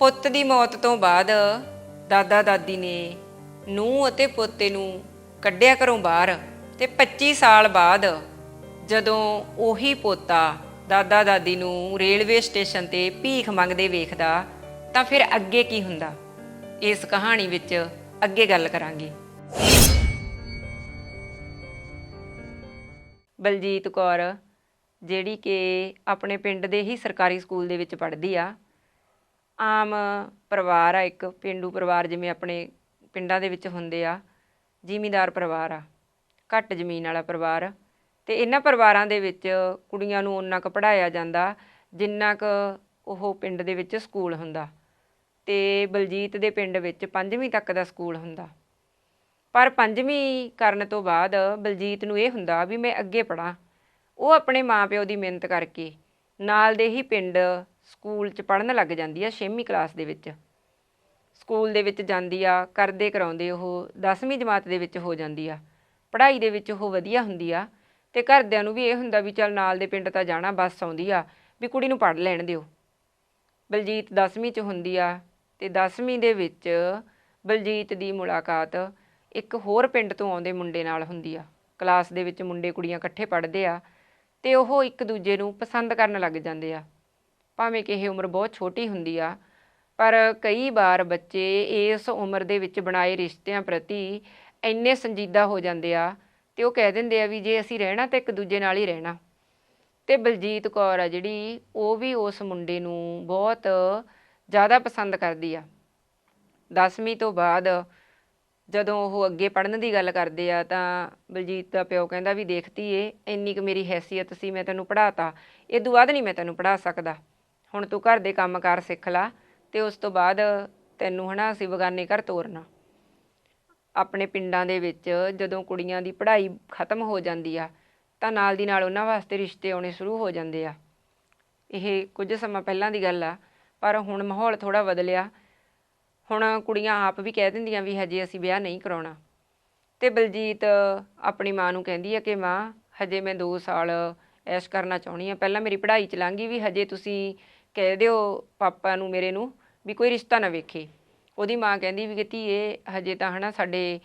ਪੁੱਤ ਦੀ ਮੌਤ ਤੋਂ ਬਾਅਦ ਦਾਦਾ ਦਾਦੀ ਨੇ ਨੂੰਹ ਅਤੇ ਪੋਤੇ ਨੂੰ ਕੱਢਿਆ ਘਰੋਂ ਬਾਹਰ ਤੇ 25 ਸਾਲ ਬਾਅਦ ਜਦੋਂ ਉਹੀ ਪੋਤਾ ਦਾਦਾ ਦਾਦੀ ਨੂੰ ਰੇਲਵੇ ਸਟੇਸ਼ਨ ਤੇ ਭੀਖ ਮੰਗਦੇ ਵੇਖਦਾ ਤਾਂ ਫਿਰ ਅੱਗੇ ਕੀ ਹੁੰਦਾ? ਇਸ ਕਹਾਣੀ ਵਿੱਚ ਅੱਗੇ ਗੱਲ ਕਰਾਂਗੇ। ਬਲਜੀਤ ਕੌਰ, ਜਿਹੜੀ ਕਿ ਆਪਣੇ ਪਿੰਡ ਦੇ ਹੀ ਸਰਕਾਰੀ ਸਕੂਲ ਦੇ ਵਿੱਚ ਪੜ੍ਹਦੀ ਆ ਆਮ ਪਰਿਵਾਰ ਆ, ਇੱਕ ਪਿੰਡੂ ਪਰਿਵਾਰ ਜਿਵੇਂ ਆਪਣੇ ਪਿੰਡਾਂ ਦੇ ਵਿੱਚ ਹੁੰਦੇ ਆ, ਜ਼ਿਮੀਂਦਾਰ ਪਰਿਵਾਰ ਆ, ਘੱਟ ਜ਼ਮੀਨ ਵਾਲਾ ਪਰਿਵਾਰ। ਤੇ ਇਹਨਾਂ ਪਰਿਵਾਰਾਂ ਦੇ ਵਿੱਚ ਕੁੜੀਆਂ ਨੂੰ ਓਨਾ ਕੁ ਪੜਾਇਆ ਜਾਂਦਾ ਜਿੰਨਾ ਕੁ ਉਹ ਪਿੰਡ ਦੇ ਵਿੱਚ ਸਕੂਲ ਹੁੰਦਾ। ਤੇ ਬਲਜੀਤ ਦੇ ਪਿੰਡ ਵਿੱਚ ਪੰਜਵੀਂ ਤੱਕ ਦਾ ਸਕੂਲ ਹੁੰਦਾ। ਪਰ ਪੰਜਵੀਂ ਕਰਨ ਤੋਂ ਬਾਅਦ ਬਲਜੀਤ ਨੂੰ ਇਹ ਹੁੰਦਾ ਵੀ ਮੈਂ ਅੱਗੇ ਪੜਾਂ ਉਹ ਆਪਣੇ ਮਾਪਿਓ ਦੀ ਮਿਹਨਤ ਕਰਕੇ ਨਾਲ ਦੇ ਹੀ ਪਿੰਡ ਸਕੂਲ 'ਚ ਪੜਨ ਲੱਗ ਜਾਂਦੀ ਆ 6ਵੀਂ ਕਲਾਸ ਦੇ ਵਿੱਚ। ਸਕੂਲ ਦੇ ਵਿੱਚ ਜਾਂਦੀ ਆ, ਕਰਦੇ ਕਰਾਉਂਦੇ ਉਹ 10ਵੀਂ ਜਮਾਤ ਦੇ ਵਿੱਚ ਹੋ ਜਾਂਦੀ ਆ। ਪੜ੍ਹਾਈ ਦੇ ਵਿੱਚ ਉਹ ਵਧੀਆ ਹੁੰਦੀ ਆ ਤੇ ਘਰਦਿਆਂ ਨੂੰ ਵੀ ਇਹ ਹੁੰਦਾ ਵੀ ਚੱਲ ਨਾਲ ਦੇ ਪਿੰਡ ਤਾਂ ਜਾਣਾ, ਬੱਸ ਆਉਂਦੀ ਆ, ਵੀ ਕੁੜੀ ਨੂੰ ਪੜ੍ਹ ਲੈਣ ਦਿਓ। ਬਲਜੀਤ 10ਵੀਂ 'ਚ ਹੁੰਦੀ ਆ ਤੇ 10ਵੀਂ ਦੇ ਵਿੱਚ ਬਲਜੀਤ ਦੀ ਮੁਲਾਕਾਤ ਇੱਕ ਹੋਰ ਪਿੰਡ ਤੋਂ ਆਉਂਦੇ ਮੁੰਡੇ ਨਾਲ ਹੁੰਦੀ ਆ। ਕਲਾਸ ਦੇ ਵਿੱਚ ਮੁੰਡੇ ਕੁੜੀਆਂ ਇਕੱਠੇ ਪੜ੍ਹਦੇ ਆ ਤੇ ਉਹ ਇੱਕ ਦੂਜੇ ਨੂੰ ਪਸੰਦ ਕਰਨ ਲੱਗ ਜਾਂਦੇ ਆ। ਭਾਵੇਂ ਕਿ ਇਹ ਉਮਰ ਬਹੁਤ ਛੋਟੀ ਹੁੰਦੀ ਆ, ਪਰ ਕਈ ਵਾਰ ਬੱਚੇ ਇਸ ਉਮਰ ਦੇ ਵਿੱਚ ਬਣਾਏ ਰਿਸ਼ਤਿਆਂ ਪ੍ਰਤੀ ਇੰਨੇ ਸੰਜੀਦਾ ਹੋ ਜਾਂਦੇ ਆ ਤੇ ਉਹ ਕਹਿ ਦਿੰਦੇ ਆ ਵੀ ਜੇ ਅਸੀਂ ਰਹਿਣਾ ਤਾਂ ਇੱਕ ਦੂਜੇ ਨਾਲ ਹੀ ਰਹਿਣਾ। ਤੇ ਬਲਜੀਤ ਕੌਰ ਆ ਜਿਹੜੀ, ਉਹ ਵੀ ਉਸ ਮੁੰਡੇ ਨੂੰ ਬਹੁਤ ਜ਼ਿਆਦਾ ਪਸੰਦ ਕਰਦੀ ਆ। 10ਵੀਂ ਤੋਂ ਬਾਅਦ ਜਦੋਂ ਉਹ ਅੱਗੇ ਪੜਨ ਦੀ ਗੱਲ ਕਰਦੇ ਆ ਤਾਂ ਬਲਜੀਤ ਦਾ ਪਿਓ ਕਹਿੰਦਾ ਵੀ ਦੇਖਤੀ ਏ ਇੰਨੀ ਕੁ ਮੇਰੀ ਹੈਸੀਅਤ ਸੀ, ਮੈਂ ਤੈਨੂੰ ਪੜਾਤਾ ਇਹ ਤੋਂ ਬਾਅਦ ਨਹੀਂ ਮੈਂ ਤੈਨੂੰ ਪੜਾ ਸਕਦਾ। ਹੁਣ ਤੂੰ ਘਰ ਦੇ ਕੰਮਕਾਰ ਸਿੱਖ ਲਾ ਤੇ ਉਸ ਤੋਂ ਬਾਅਦ ਤੈਨੂੰ ਹਨਾ ਅਸੀਂ ਬਗਾਨੇ ਘਰ ਤੋਰਨਾ। ਆਪਣੇ ਪਿੰਡਾਂ ਦੇ ਵਿੱਚ ਜਦੋਂ ਕੁੜੀਆਂ ਦੀ ਪੜ੍ਹਾਈ ਖਤਮ ਹੋ ਜਾਂਦੀ ਆ, ਤਾਂ ਨਾਲ ਦੀ ਨਾਲ ਉਹਨਾਂ ਵਾਸਤੇ ਰਿਸ਼ਤੇ ਆਉਣੇ ਸ਼ੁਰੂ ਹੋ ਜਾਂਦੇ ਆ। ਇਹ ਕੁਝ ਸਮਾਂ ਪਹਿਲਾਂ ਦੀ ਗੱਲ ਆ, ਪਰ ਹੁਣ ਮਾਹੌਲ ਥੋੜਾ ਬਦਲਿਆ। ਹੁਣ ਕੁੜੀਆਂ ਆਪ ਵੀ ਕਹਿ ਦਿੰਦੀਆਂ ਵੀ ਹਜੇ ਅਸੀਂ ਵਿਆਹ ਨਹੀਂ ਕਰਾਉਣਾ। ਤੇ ਬਲਜੀਤ ਆਪਣੀ ਮਾਂ ਨੂੰ ਕਹਿੰਦੀ ਹੈ ਕਿ ਮਾਂ, ਹਜੇ ਮੈਂ 2 ਸਾਲ ਐਸ਼ ਕਰਨਾ ਚਾਹੁੰਦੀ ਆ। ਪਹਿਲਾਂ ਮੇਰੀ ਪੜ੍ਹਾਈ ਚਲਾਂਗੀ ਵੀ ਹਜੇ ਤੁਸੀਂ ਕਹਿ ਦਿਓ ਪਾਪਾ ਨੂੰ ਮੇਰੇ ਨੂੰ ਵੀ ਕੋਈ ਰਿਸ਼ਤਾ ਨਾ ਵੇਖੇ। ਉਹਦੀ ਮਾਂ ਕਹਿੰਦੀ ਵੀ ਕਿ ਧੀਏ ਹਜੇ ਤਾਂ ਹਨਾ ਸਾਡੇ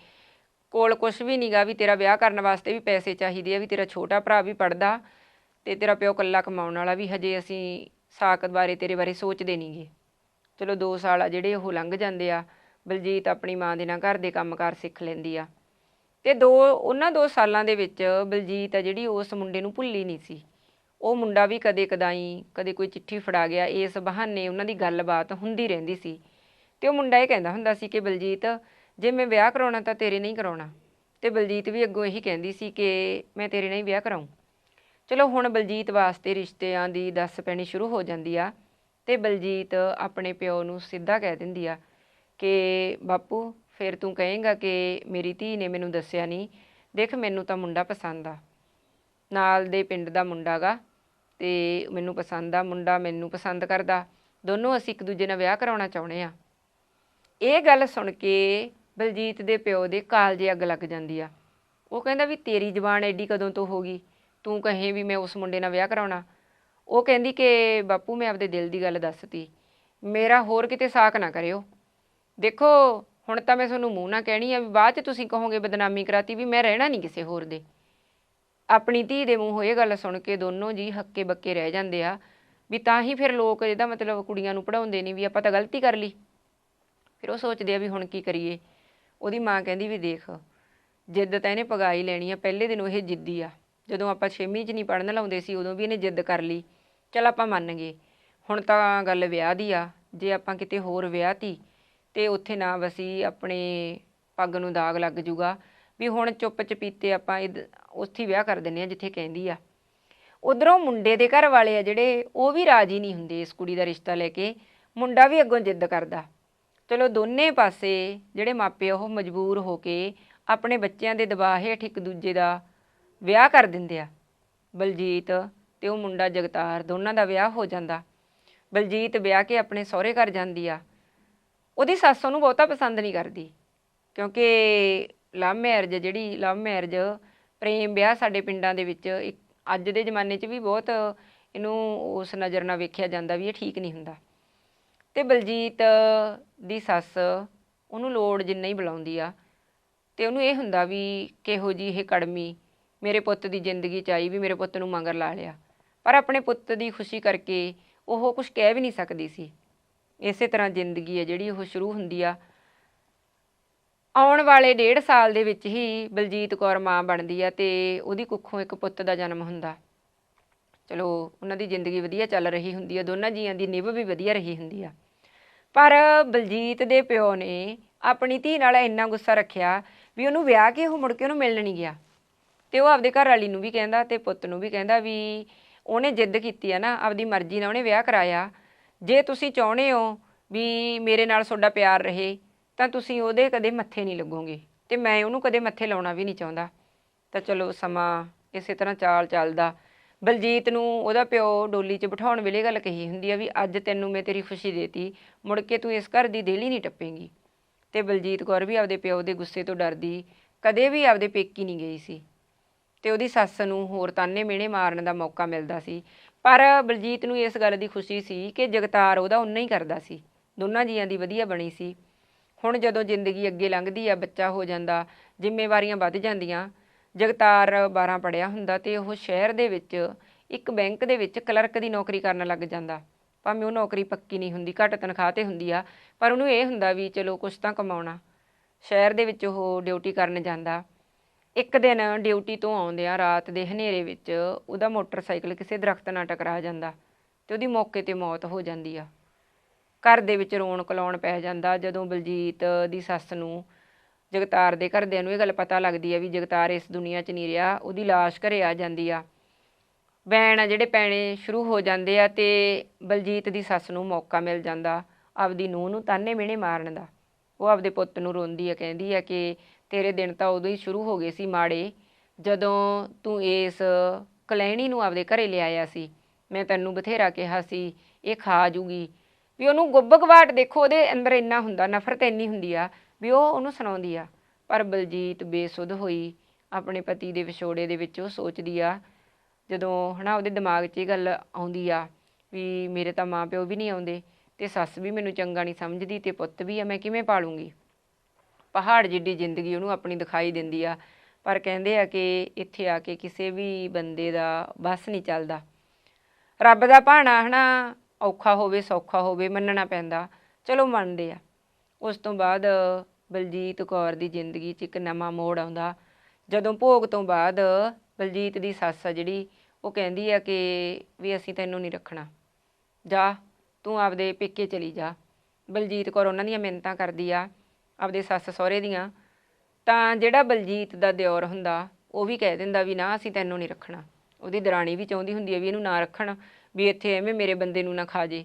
ਕੋਲ ਕੁਝ ਵੀ ਨਹੀਂਗਾ ਵੀ ਤੇਰਾ ਵਿਆਹ ਕਰਨ ਵਾਸਤੇ ਵੀ ਪੈਸੇ ਚਾਹੀਦੇ ਆ, ਵੀ ਤੇਰਾ ਛੋਟਾ ਭਰਾ ਵੀ ਪੜਦਾ ਤੇ ਤੇਰਾ ਪਿਓ ਇਕੱਲਾ ਕਮਾਉਣ ਵਾਲਾ ਵੀ ਹਜੇ ਅਸੀਂ ਸਾਕਤ ਬਾਰੇ ਤੇਰੇ ਬਾਰੇ ਸੋਚਦੇ ਨਹੀਂਗੇ ਚਲੋ 2 ਸਾਲ ਆ ਜਿਹੜੇ ਉਹ ਲੰਘ ਜਾਂਦੇ ਆ, ਬਲਜੀਤ ਆਪਣੀ ਮਾਂ ਦੇ ਨਾਲ ਘਰ ਦੇ ਕੰਮਕਾਰ ਸਿੱਖ ਲੈਂਦੀ ਆ। ਤੇ ਦੋ, ਉਹਨਾਂ 2 ਸਾਲਾਂ ਦੇ ਵਿੱਚ ਬਲਜੀਤ ਆ ਜਿਹੜੀ ਉਸ ਮੁੰਡੇ ਨੂੰ ਭੁੱਲੀ ਨਹੀਂ ਸੀ। ਉਹ ਮੁੰਡਾ ਵੀ ਕਦੇ ਕਦਾਈ, ਕਦੇ ਕੋਈ ਚਿੱਠੀ ਫੜਾ ਗਿਆ, ਇਸ ਬਹਾਨੇ ਉਹਨਾਂ ਦੀ ਗੱਲਬਾਤ ਹੁੰਦੀ ਰਹਿੰਦੀ ਸੀ। ਤੇ ਉਹ ਮੁੰਡਾ ਇਹ ਕਹਿੰਦਾ ਹੁੰਦਾ ਸੀ ਕਿ ਬਲਜੀਤ, ਜੇ ਮੈਂ ਵਿਆਹ ਕਰਾਉਣਾ ਤਾਂ ਤੇਰੇ ਨਹੀਂ ਕਰਾਉਣਾ। ਤੇ ਬਲਜੀਤ ਵੀ ਅੱਗੋਂ ਇਹੀ ਕਹਿੰਦੀ ਸੀ ਕਿ ਮੈਂ ਤੇਰੇ ਨਾਲ ਹੀ ਵਿਆਹ ਕਰਾਉਂ ਚਲੋ ਹੁਣ ਬਲਜੀਤ ਵਾਸਤੇ ਰਿਸ਼ਤਿਆਂ ਦੀ ਦੱਸ ਪੈਣੀ ਸ਼ੁਰੂ ਹੋ ਜਾਂਦੀ ਆ ਤੇ ਬਲਜੀਤ ਆਪਣੇ ਪਿਓ ਨੂੰ ਸਿੱਧਾ ਕਹਿ ਦਿੰਦੀ ਆ ਕਿ ਬਾਪੂ, ਫਿਰ ਤੂੰ ਕਹੇਂਗਾ ਕਿ ਮੇਰੀ ਧੀ ਨੇ ਮੈਨੂੰ ਦੱਸਿਆ ਨਹੀਂ, ਦੇਖ ਮੈਨੂੰ ਤਾਂ ਮੁੰਡਾ ਪਸੰਦ ਆ। ਨਾਲ ਦੇ ਪਿੰਡ ਦਾ ਮੁੰਡਾ ਗਾ ਤੇ ਮੈਨੂੰ ਪਸੰਦ ਆ, ਮੁੰਡਾ ਮੈਨੂੰ ਪਸੰਦ ਕਰਦਾ। ਦੋਨੋਂ ਅਸੀਂ ਇੱਕ ਦੂਜੇ ਨਾਲ ਵਿਆਹ ਕਰਾਉਣਾ ਚਾਹੁੰਦੇ ਆ। ਇਹ ਗੱਲ ਸੁਣ ਕੇ ਬਲਜੀਤ ਦੇ ਪਿਓ ਦੇ ਕਾਲਜੇ ਅੱਗ ਲੱਗ ਜਾਂਦੀ ਆ। ਉਹ ਕਹਿੰਦਾ ਵੀ ਤੇਰੀ ਜ਼ਬਾਨ ਐਡੀ ਕਦੋਂ ਤੋਂ ਹੋ ਗਈ? ਤੂੰ ਕਹੇ ਵੀ ਮੈਂ ਉਸ ਮੁੰਡੇ ਨਾਲ ਵਿਆਹ ਕਰਾਉਣਾ। ਉਹ ਕਹਿੰਦੀ ਕਿ ਬਾਪੂ ਮੈਂ ਆਪਦੇ ਦਿਲ ਦੀ ਗੱਲ ਦੱਸਤੀ। ਮੇਰਾ ਹੋਰ ਕਿਤੇ ਸਾਕ ਨਾ ਕਰਿਓ। ਦੇਖੋ, ਹੁਣ ਤਾਂ ਮੈਂ ਤੁਹਾਨੂੰ ਮੂੰਹ ਨਾ ਕਹਿਣੀ ਆ ਵੀ ਬਾਅਦ ਚ ਤੁਸੀਂ ਕਹੋਗੇ ਬਦਨਾਮੀ ਕਰਾਤੀ ਵੀ ਮੈਂ ਰਹਿਣਾ ਨਹੀਂ ਕਿਸੇ ਹੋਰ ਦੇ। ਆਪਣੀ ਧੀ ਦੇ ਮੂੰਹੋਂ ਇਹ ਗੱਲ ਸੁਣ ਕੇ ਦੋਨੋਂ ਜੀ ਹੱਕੇ ਬੱਕੇ ਰਹਿ ਜਾਂਦੇ ਆ ਵੀ ਤਾਂ ਹੀ ਫਿਰ ਲੋਕ ਇਹਦਾ ਮਤਲਬ ਕੁੜੀਆਂ ਨੂੰ ਪੜਾਉਂਦੇ ਨਹੀਂ ਵੀ ਆਪਾਂ ਤਾਂ ਗਲਤੀ ਕਰ ਲਈ। ਫਿਰ ਉਹ ਸੋਚਦੇ ਆ ਵੀ ਹੁਣ ਕੀ ਕਰੀਏ। ਉਹਦੀ ਮਾਂ ਕਹਿੰਦੀ ਵੀ ਦੇਖ, ਜਿੱਦ ਤਾਂ ਇਹਨੇ ਪਗਾਈ ਲੈਣੀ ਆ, ਪਹਿਲੇ ਦਿਨ ਇਹ ਜਿੱਦੀ ਆ। ਜਦੋਂ ਆਪਾਂ 6ਵੀਂ 'ਚ ਨਹੀਂ ਪੜਨ ਲਾਉਂਦੇ ਸੀ, ਉਦੋਂ ਵੀ ਇਹਨੇ ਜਿੱਦ ਕਰ ਲਈ। ਚਲ ਆਪਾਂ ਮੰਨ ਗਏ। ਹੁਣ ਤਾਂ ਗੱਲ ਵਿਆਹ ਦੀ ਆ। ਜੇ ਆਪਾਂ ਕਿਤੇ ਹੋਰ ਵਿਆਹ ਤੀ ਤੇ ਉੱਥੇ ਨਾ ਵਸੀ ਆਪਣੇ ਪੱਗ ਨੂੰ ਦਾਗ ਲੱਗ ਜੂਗਾ। ਵੀ ਹੁਣ ਚੁੱਪ ਚਪੀਤੇ ਆਪਾਂ ਇਦ- ਉੱਥੇ ਵਿਆਹ ਕਰ ਦਿੰਨੇ ਆ ਜਿੱਥੇ ਕਹਿੰਦੀ ਆ। ਉਧਰੋਂ ਮੁੰਡੇ ਦੇ ਘਰ ਵਾਲੇ ਆ ਜਿਹੜੇ, ਉਹ ਵੀ ਰਾਜੀ ਨਹੀਂ ਹੁੰਦੇ ਇਸ ਕੁੜੀ ਦਾ ਰਿਸ਼ਤਾ ਲੈ ਕੇ। ਮੁੰਡਾ ਵੀ ਅੱਗੋਂ ਜਿੱਦ ਕਰਦਾ। ਚਲੋ ਦੋਨੇ ਪਾਸੇ ਜਿਹੜੇ ਮਾਪੇ ਉਹ ਮਜਬੂਰ ਹੋ ਕੇ ਆਪਣੇ ਬੱਚਿਆਂ ਦੇ ਦਬਾਅ ਹੇਠ ਇੱਕ ਦੂਜੇ ਦਾ ਵਿਆਹ ਕਰ ਦਿੰਦੇ ਆ। ਬਲਜੀਤ ਤੇ ਉਹ ਮੁੰਡਾ ਜਗਤਾਰ, ਦੋਨਾਂ ਦਾ ਵਿਆਹ ਹੋ ਜਾਂਦਾ। ਬਲਜੀਤ ਵਿਆਹ ਕੇ ਆਪਣੇ ਸਹੁਰੇ ਘਰ ਜਾਂਦੀ ਆ। ਉਹਦੀ ਸੱਸ ਉਹਨੂੰ ਬਹੁਤਾ ਪਸੰਦ ਨਹੀਂ ਕਰਦੀ, ਕਿਉਂਕਿ ਲਵ ਮੈਰਿਜ ਜਿਹੜੀ, ਲਵ ਮੈਰਿਜ ਪ੍ਰੇਮ ਵਿਆਹ ਸਾਡੇ ਪਿੰਡਾਂ ਦੇ ਵਿੱਚ ਇੱਕ ਅੱਜ ਦੇ ਜ਼ਮਾਨੇ 'ਚ ਵੀ ਬਹੁਤ ਇਹਨੂੰ ਉਸ ਨਜ਼ਰ ਨਾਲ ਵੇਖਿਆ ਜਾਂਦਾ ਵੀ ਇਹ ਠੀਕ ਨਹੀਂ ਹੁੰਦਾ। ਤੇ ਬਲਜੀਤ ਦੀ ਸੱਸ ਉਹਨੂੰ ਲੋੜ ਜਿੰਨਾ ਹੀ ਬੁਲਾਉਂਦੀ ਆ, ਤੇ ਉਹਨੂੰ ਇਹ ਹੁੰਦਾ ਵੀ ਕਿਹੋ ਜੀ ਇਹ ਕੜਮੀ ਮੇਰੇ ਪੁੱਤ ਦੀ ਜ਼ਿੰਦਗੀ ਚ ਆਈ ਵੀ ਮੇਰੇ ਪੁੱਤ ਨੂੰ ਮੰਗਰ ਲਾ ਲਿਆ। ਪਰ ਆਪਣੇ ਪੁੱਤ ਦੀ ਖੁਸ਼ੀ ਕਰਕੇ ਉਹ ਕੁਝ ਕਹਿ ਵੀ ਨਹੀਂ ਸਕਦੀ ਸੀ। ਇਸੇ ਤਰ੍ਹਾਂ ਜ਼ਿੰਦਗੀ ਹੈ ਜਿਹੜੀ ਉਹ ਸ਼ੁਰੂ ਹੁੰਦੀ ਆ ਆਉਣ ਵਾਲੇ ਡੇਢ ਸਾਲ ਦੇ ਵਿੱਚ ਹੀ ਬਲਜੀਤ ਕੌਰ ਮਾਂ ਬਣਦੀ ਆ ਤੇ ਉਹਦੀ ਕੁੱਖੋਂ ਇੱਕ ਪੁੱਤ ਦਾ ਜਨਮ ਹੁੰਦਾ। ਚਲੋ, ਉਹਨਾਂ ਦੀ ਜ਼ਿੰਦਗੀ ਵਧੀਆ ਚੱਲ ਰਹੀ ਹੁੰਦੀ ਆ, ਦੋਨਾਂ ਜੀਆਂ ਦੀ ਨਿਭ ਵੀ ਵਧੀਆ ਰਹੀ ਹੁੰਦੀ ਆ। ਪਰ ਬਲਜੀਤ ਦੇ ਪਿਓ ਨੇ ਆਪਣੀ ਧੀ ਨਾਲ ਇੰਨਾ ਗੁੱਸਾ ਰੱਖਿਆ ਵੀ ਉਹਨੂੰ ਵਿਆਹ ਕੇ ਉਹ ਮੁੜ ਕੇ ਉਹਨੂੰ ਮਿਲਣ ਨਹੀਂ ਗਿਆ। ਤੇ ਉਹ ਆਪਦੇ ਘਰ ਵਾਲੀ ਨੂੰ ਵੀ ਕਹਿੰਦਾ ਤੇ ਪੁੱਤ ਨੂੰ ਵੀ ਕਹਿੰਦਾ ਵੀ ਉਹਨੇ ਜਿੱਦ ਕੀਤੀ ਆ ਨਾ, ਆਪਦੀ ਮਰਜ਼ੀ ਨਾਲ ਉਹਨੇ ਵਿਆਹ ਕਰਾਇਆ। ਜੇ ਤੁਸੀਂ ਚਾਹੁੰਦੇ ਹੋ ਵੀ ਮੇਰੇ ਨਾਲ ਤੁਹਾਡਾ ਪਿਆਰ ਰਹੇ ਤਾਂ ਤੁਸੀਂ ਉਹਦੇ ਕਦੇ ਮੱਥੇ ਨਹੀਂ ਲੱਗੋਗੇ ਤੇ ਮੈਂ ਉਹਨੂੰ ਕਦੇ ਮੱਥੇ ਲਾਉਣਾ ਵੀ ਨਹੀਂ ਚਾਹੁੰਦਾ। ਤਾਂ ਚਲੋ ਸਮਾਂ ਇਸੇ ਤਰ੍ਹਾਂ ਚਾਲ ਚੱਲਦਾ। ਬਲਜੀਤ ਨੂੰ ਉਹਦਾ ਪਿਓ ਡੋਲੀ 'ਚ ਬਿਠਾਉਣ ਵੇਲੇ ਗੱਲ ਕਹੀ ਹੁੰਦੀ ਆ ਵੀ ਅੱਜ ਤੈਨੂੰ ਮੈਂ ਤੇਰੀ ਖੁਸ਼ੀ ਦੇਤੀ, ਮੁੜ ਕੇ ਤੂੰ ਇਸ ਘਰ ਦੀ ਦੇਲੀ ਨਹੀਂ ਟੱਪੇਂਗੀ। ਤੇ ਬਲਜੀਤ ਕੌਰ ਵੀ ਆਪਦੇ ਪਿਓ ਦੇ ਗੁੱਸੇ ਤੋਂ ਡਰਦੀ, ਕਦੇ ਵੀ ਆਪਦੇ ਪੇਕੀ ਨਹੀਂ ਗਈ ਸੀ। ਤੇ ਉਹਦੀ ਸੱਸ ਨੂੰ ਹੋਰ ਤਾਨੇ ਮਿਹਣੇ ਮਾਰਨ ਦਾ ਮੌਕਾ ਮਿਲਦਾ ਸੀ। ਪਰ ਬਲਜੀਤ ਨੂੰ ਇਸ ਗੱਲ ਦੀ ਖੁਸ਼ੀ ਸੀ ਕਿ ਜਗਤਾਰ ਉਹਦਾ ਉਨਾ ਹੀ ਕਰਦਾ ਸੀ। ਦੋਨਾਂ ਜੀਆਂ ਦੀ ਵਧੀਆ ਬਣੀ ਸੀ। ਹੁਣ ਜਦੋਂ ਜ਼ਿੰਦਗੀ ਅੱਗੇ ਲੰਘਦੀ ਆ, ਬੱਚਾ ਹੋ ਜਾਂਦਾ, ਜ਼ਿੰਮੇਵਾਰੀਆਂ ਵੱਧ ਜਾਂਦੀਆਂ। ਜਗਤਾਰ 12 ਪੜਿਆ ਹੁੰਦਾ ਤੇ ਉਹ ਸ਼ਹਿਰ ਦੇ ਵਿੱਚ, ਇੱਕ ਬੈਂਕ ਦੇ ਵਿੱਚ ਕਲਰਕ ਦੀ ਨੌਕਰੀ ਕਰਨ ਲੱਗ ਜਾਂਦਾ। ਭਾਵੇਂ ਉਹ ਨੌਕਰੀ ਪੱਕੀ ਨਹੀਂ ਹੁੰਦੀ, ਘੱਟ ਤਨਖਾਹ ਤੇ ਹੁੰਦੀ ਆ, ਪਰ ਉਹਨੂੰ ਇਹ ਹੁੰਦਾ ਵੀ ਚਲੋ ਕੁਝ ਤਾਂ ਕਮਾਉਣਾ। ਸ਼ਹਿਰ ਦੇ ਵਿੱਚ ਉਹ ਡਿਊਟੀ ਕਰਨ ਜਾਂਦਾ। ਇੱਕ ਦਿਨ ਡਿਊਟੀ ਤੋਂ ਆਉਂਦਿਆਂ ਰਾਤ ਦੇ ਹਨੇਰੇ ਵਿੱਚ, ਉਹਦਾ ਮੋਟਰਸਾਈਕਲ ਕਿਸੇ ਦਰਖਤ ਨਾਲ ਟਕਰਾ ਜਾਂਦਾ ਤੇ ਉਹਦੀ ਮੌਕੇ ਤੇ ਮੌਤ ਹੋ ਜਾਂਦੀ ਆ। ਘਰ ਦੇ ਵਿੱਚ ਰੋਣ ਕਲਾਉਣ ਪੈ ਜਾਂਦਾ, ਜਦੋਂ ਬਲਜੀਤ ਦੀ ਸੱਸ ਨੂੰ, ਜਗਤਾਰ ਦੇ ਘਰਦਿਆਂ ਨੂੰ ਇਹ ਗੱਲ ਪਤਾ ਲੱਗਦੀ ਹੈ ਵੀ ਜਗਤਾਰ ਇਸ ਦੁਨੀਆ 'ਚ ਨਹੀਂ ਰਿਹਾ, ਉਹਦੀ ਲਾਸ਼ ਘਰੇ ਆ ਜਾਂਦੀ ਆ। ਬੈਣ ਆ ਜਿਹੜੇ ਪੈਣੇ ਸ਼ੁਰੂ ਹੋ ਜਾਂਦੇ ਆ ਤੇ ਬਲਜੀਤ ਦੀ ਸੱਸ ਨੂੰ ਮੌਕਾ ਮਿਲ ਜਾਂਦਾ, ਆਪਦੀ ਨੂੰਹ ਨੂੰ ਤਾਨੇ ਮਿਹਣੇ ਮਾਰਨ ਦਾ। ਉਹ ਆਪਦੇ ਪੁੱਤ ਨੂੰ ਰੋਂਦੀ ਆ, ਕਹਿੰਦੀ ਆ ਕਿ ਤੇਰੇ ਦਿਨ ਤਾਂ ਉਦੋਂ ਹੀ ਸ਼ੁਰੂ ਹੋ ਗਏ ਸੀ ਮਾੜੇ, ਜਦੋਂ ਤੂੰ ਇਸ ਕਲੈਣੀ ਨੂੰ ਆਪਦੇ ਘਰੇ ਲਿਆਇਆ ਸੀ, ਮੈਂ ਤੈਨੂੰ ਬਥੇਰਾ ਕਿਹਾ ਸੀ, ਇਹ ਖਾ ਜੂਗੀ ਵੀ ਉਹਨੂੰ ਗੁੱਬਗਵਾਟ ਦੇਖੋ, ਉਹਦੇ ਅੰਦਰ ਇੰਨਾ ਹੁੰਦਾ, ਨਫ਼ਰਤ ਇੰਨੀ ਹੁੰਦੀ ਆ ਵੀ ਉਹ ਉਹਨੂੰ ਸੁਣਾਉਂਦੀ ਆ। ਪਰ ਬਲਜੀਤ ਬੇਸੁੱਧ ਹੋਈ, ਆਪਣੇ ਪਤੀ ਦੇ ਵਿਛੋੜੇ ਦੇ ਵਿੱਚ ਉਹ ਸੋਚਦੀ ਆ, ਜਦੋਂ ਹਨਾ ਉਹਦੇ ਦਿਮਾਗ 'ਚ ਇਹ ਗੱਲ ਆਉਂਦੀ ਆ ਵੀ ਮੇਰੇ ਤਾਂ ਮਾਂ ਪਿਓ ਵੀ ਨਹੀਂ ਆਉਂਦੇ ਤੇ ਸੱਸ ਵੀ ਮੈਨੂੰ ਚੰਗਾ ਨਹੀਂ ਸਮਝਦੀ ਤੇ ਪੁੱਤ ਵੀ ਆ, ਮੈਂ ਕਿਵੇਂ ਪਾਲੂੰਗੀ? ਪਹਾੜ ਜਿੱਡੀ ਜ਼ਿੰਦਗੀ ਉਹਨੂੰ ਆਪਣੀ ਦਿਖਾਈ ਦਿੰਦੀ ਆ, ਪਰ ਕਹਿੰਦੇ ਆ ਕਿ ਇੱਥੇ ਆ ਕੇ ਕਿਸੇ ਵੀ ਬੰਦੇ ਦਾ ਬਸ ਨਹੀਂ ਚੱਲਦਾ। ਰੱਬ ਦਾ ਭਾਣਾ ਹਨਾ ਔਖਾ ਹੋਵੇ, ਸੌਖਾ ਹੋਵੇ, ਮੰਨਣਾ ਪੈਂਦਾ। ਚਲੋ ਮੰਨਦੇ ਆ। ਉਸ ਤੋਂ ਬਾਅਦ ਬਲਜੀਤ ਕੌਰ ਦੀ ਜ਼ਿੰਦਗੀ 'ਚ ਇੱਕ ਨਵਾਂ ਮੋੜ ਆਉਂਦਾ। ਜਦੋਂ ਭੋਗ ਤੋਂ ਬਾਅਦ ਬਲਜੀਤ ਦੀ ਸੱਸ ਆ ਜਿਹੜੀ, ਉਹ ਕਹਿੰਦੀ ਆ ਕਿ ਵੀ ਅਸੀਂ ਤੈਨੂੰ ਨਹੀਂ ਰੱਖਣਾ। ਜਾ, ਤੂੰ ਆਪਦੇ ਪੇਕੇ ਚਲੀ ਜਾ। ਬਲਜੀਤ ਕੌਰ ਉਹਨਾਂ ਦੀਆਂ ਮਿੰਨਤਾਂ ਕਰਦੀ ਆ, ਆਪਦੇ ਸੱਸ ਸਹੁਰੇ ਦੀਆਂ। ਤਾਂ ਜਿਹੜਾ ਬਲਜੀਤ ਦਾ ਦਿਓਰ ਹੁੰਦਾ, ਉਹ ਵੀ ਕਹਿ ਦਿੰਦਾ ਵੀ ਨਾ, ਅਸੀਂ ਤੈਨੂੰ ਨਹੀਂ ਰੱਖਣਾ। ਉਹਦੀ ਦਰਾਣੀ ਵੀ ਚਾਹੁੰਦੀ ਹੁੰਦੀ ਹੈ ਵੀ ਇਹਨੂੰ ਨਾ ਰੱਖਣ। ਵੀ ਇੱਥੇ ਐਵੇਂ ਮੇਰੇ ਬੰਦੇ ਨੂੰ ਨਾ ਖਾ ਜੇ।